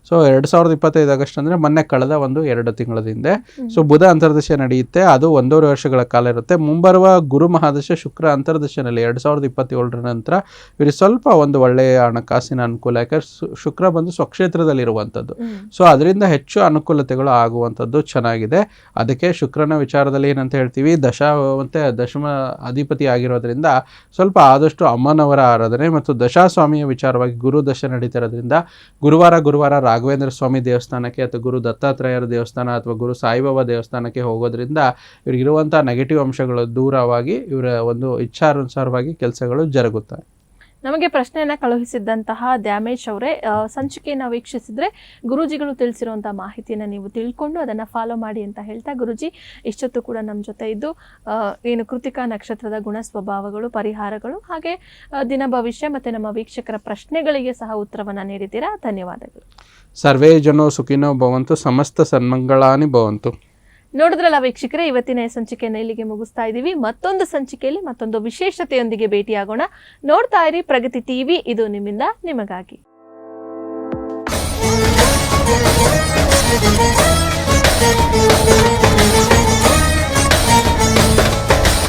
ಸೊ ಎರಡು ಸಾವಿರದ ಇಪ್ಪತ್ತೈದು ಆಗಸ್ಟ್ ಅಂದರೆ ಮೊನ್ನೆ ಕಳೆದ ಒಂದು ಎರಡು ತಿಂಗಳ ಹಿಂದೆ. ಸೊ ಬುಧ ಅಂತರ್ದಶ ನಡೆಯುತ್ತೆ. ಅದು ಒಂದೂವರೆ ವರ್ಷಗಳ ಕಾಲ ಇರುತ್ತೆ. ಮುಂಬರುವ ಗುರು ಮಹಾದಶ ಶುಕ್ರ ಅಂತರ್ದಶನಲ್ಲಿ ಎರಡು ಸಾವಿರದ ಇಪ್ಪತ್ತೇಳರ ನಂತರ ಇವರಿಗೆ ಸ್ವಲ್ಪ ಒಂದು ಒಳ್ಳೆಯ ಹಣಕಾಸಿನ ಅನುಕೂಲ. ಯಾಕಂದ್ರೆ ಶುಕ್ರ ಬಂದು ಸ್ವಕ್ಷೇತ್ರದಲ್ಲಿರುವಂಥದ್ದು. ಸೊ ಅದರಿಂದ ಹೆಚ್ಚು ಅನುಕೂಲತೆಗಳು ಆಗುವಂಥದ್ದು ಚೆನ್ನಾಗಿದೆ. ಅದಕ್ಕೆ ಶುಕ್ರನ ವಿಚಾರದಲ್ಲಿ ಏನಂತ ಹೇಳ್ತೀವಿ ದಶ ಮತ್ತು ದಶಮ ಅಧಿಪತಿ ಆಗಿರೋದ್ರಿಂದ ಸ್ವಲ್ಪ ಆದಷ್ಟು ಅಮ್ಮನವರ ಆರಾಧನೆ ಮತ್ತು ದಶಾಸ್ವಾಮಿಯ ವಿಚಾರವಾಗಿ ಗುರು ದಶ ನಡೀತಿರೋದ್ರಿಂದ ಗುರುವಾರ ಗುರುವಾರ ರಾಘವೇಂದ್ರ ಸ್ವಾಮಿ ದೇವಸ್ಥಾನಕ್ಕೆ ಅಥವಾ ಗುರು ದತ್ತಾತ್ರೇಯರ ದೇವಸ್ಥಾನ ಅಥವಾ ಗುರು ಸಾಯಿಬಾಬಾ ದೇವಸ್ಥಾನಕ್ಕೆ ಹೋಗೋದ್ರಿಂದ ಇವ್ರಿಗಿರುವಂಥ ನೆಗೆಟಿವ್ ಅಂಶಗಳು ದೂರವಾಗಿ ಇವರ ಒಂದು ಇಚ್ಛಾನುಸಾರವಾಗಿ ಕೆಲಸಗಳು ಜರುಗುತ್ತವೆ. ನಮಗೆ ಪ್ರಶ್ನೆಯನ್ನು ಕಳುಹಿಸಿದ್ದಂತಹ ದ್ಯಾಮೇಶ್ ಅವರೇ ಸಂಚಿಕೆಯನ್ನು ವೀಕ್ಷಿಸಿದ್ರೆ ಗುರೂಜಿಗಳು ತಿಳಿಸಿರುವಂತಹ ಮಾಹಿತಿಯನ್ನು ನೀವು ತಿಳ್ಕೊಂಡು ಅದನ್ನ ಫಾಲೋ ಮಾಡಿ ಅಂತ ಹೇಳ್ತಾ ಗುರುಜಿ, ಇಷ್ಟೊತ್ತು ಕೂಡ ನಮ್ಮ ಜೊತೆ ಇದ್ದು ಏನು ಕೃತಿಕಾ ನಕ್ಷತ್ರದ ಗುಣ ಸ್ವಭಾವಗಳು, ಪರಿಹಾರಗಳು, ಹಾಗೆ ದಿನ ಭವಿಷ್ಯ ಮತ್ತೆ ನಮ್ಮ ವೀಕ್ಷಕರ ಪ್ರಶ್ನೆಗಳಿಗೆ ಸಹ ಉತ್ತರವನ್ನು ನೀಡಿದ್ದೀರಾ? ಧನ್ಯವಾದಗಳು. ಸರ್ವೇ ಜನೋ ಸುಖಿನೋ ಭವಂತು, ಸಮಸ್ತ ಸನ್ಮಂಗಳಾನಿ ಭವಂತು. ನೋಡಿದ್ರಲ್ಲ ವೀಕ್ಷಕರೇ, ಇವತ್ತಿನ ಸಂಚಿಕೆಯನ್ನು ಇಲ್ಲಿಗೆ ಮುಗಿಸ್ತಾ ಇದ್ದೀವಿ ಮತ್ತೊಂದು ಸಂಚಿಕೆಯಲ್ಲಿ ಮತ್ತೊಂದು ವಿಶೇಷತೆಯೊಂದಿಗೆ ಭೇಟಿಯಾಗೋಣ. ನೋಡ್ತಾ ಇರಿ ಪ್ರಗತಿ ಟಿವಿ, ಇದು ನಿಮ್ಮಿಂದ ನಿಮಗಾಗಿ.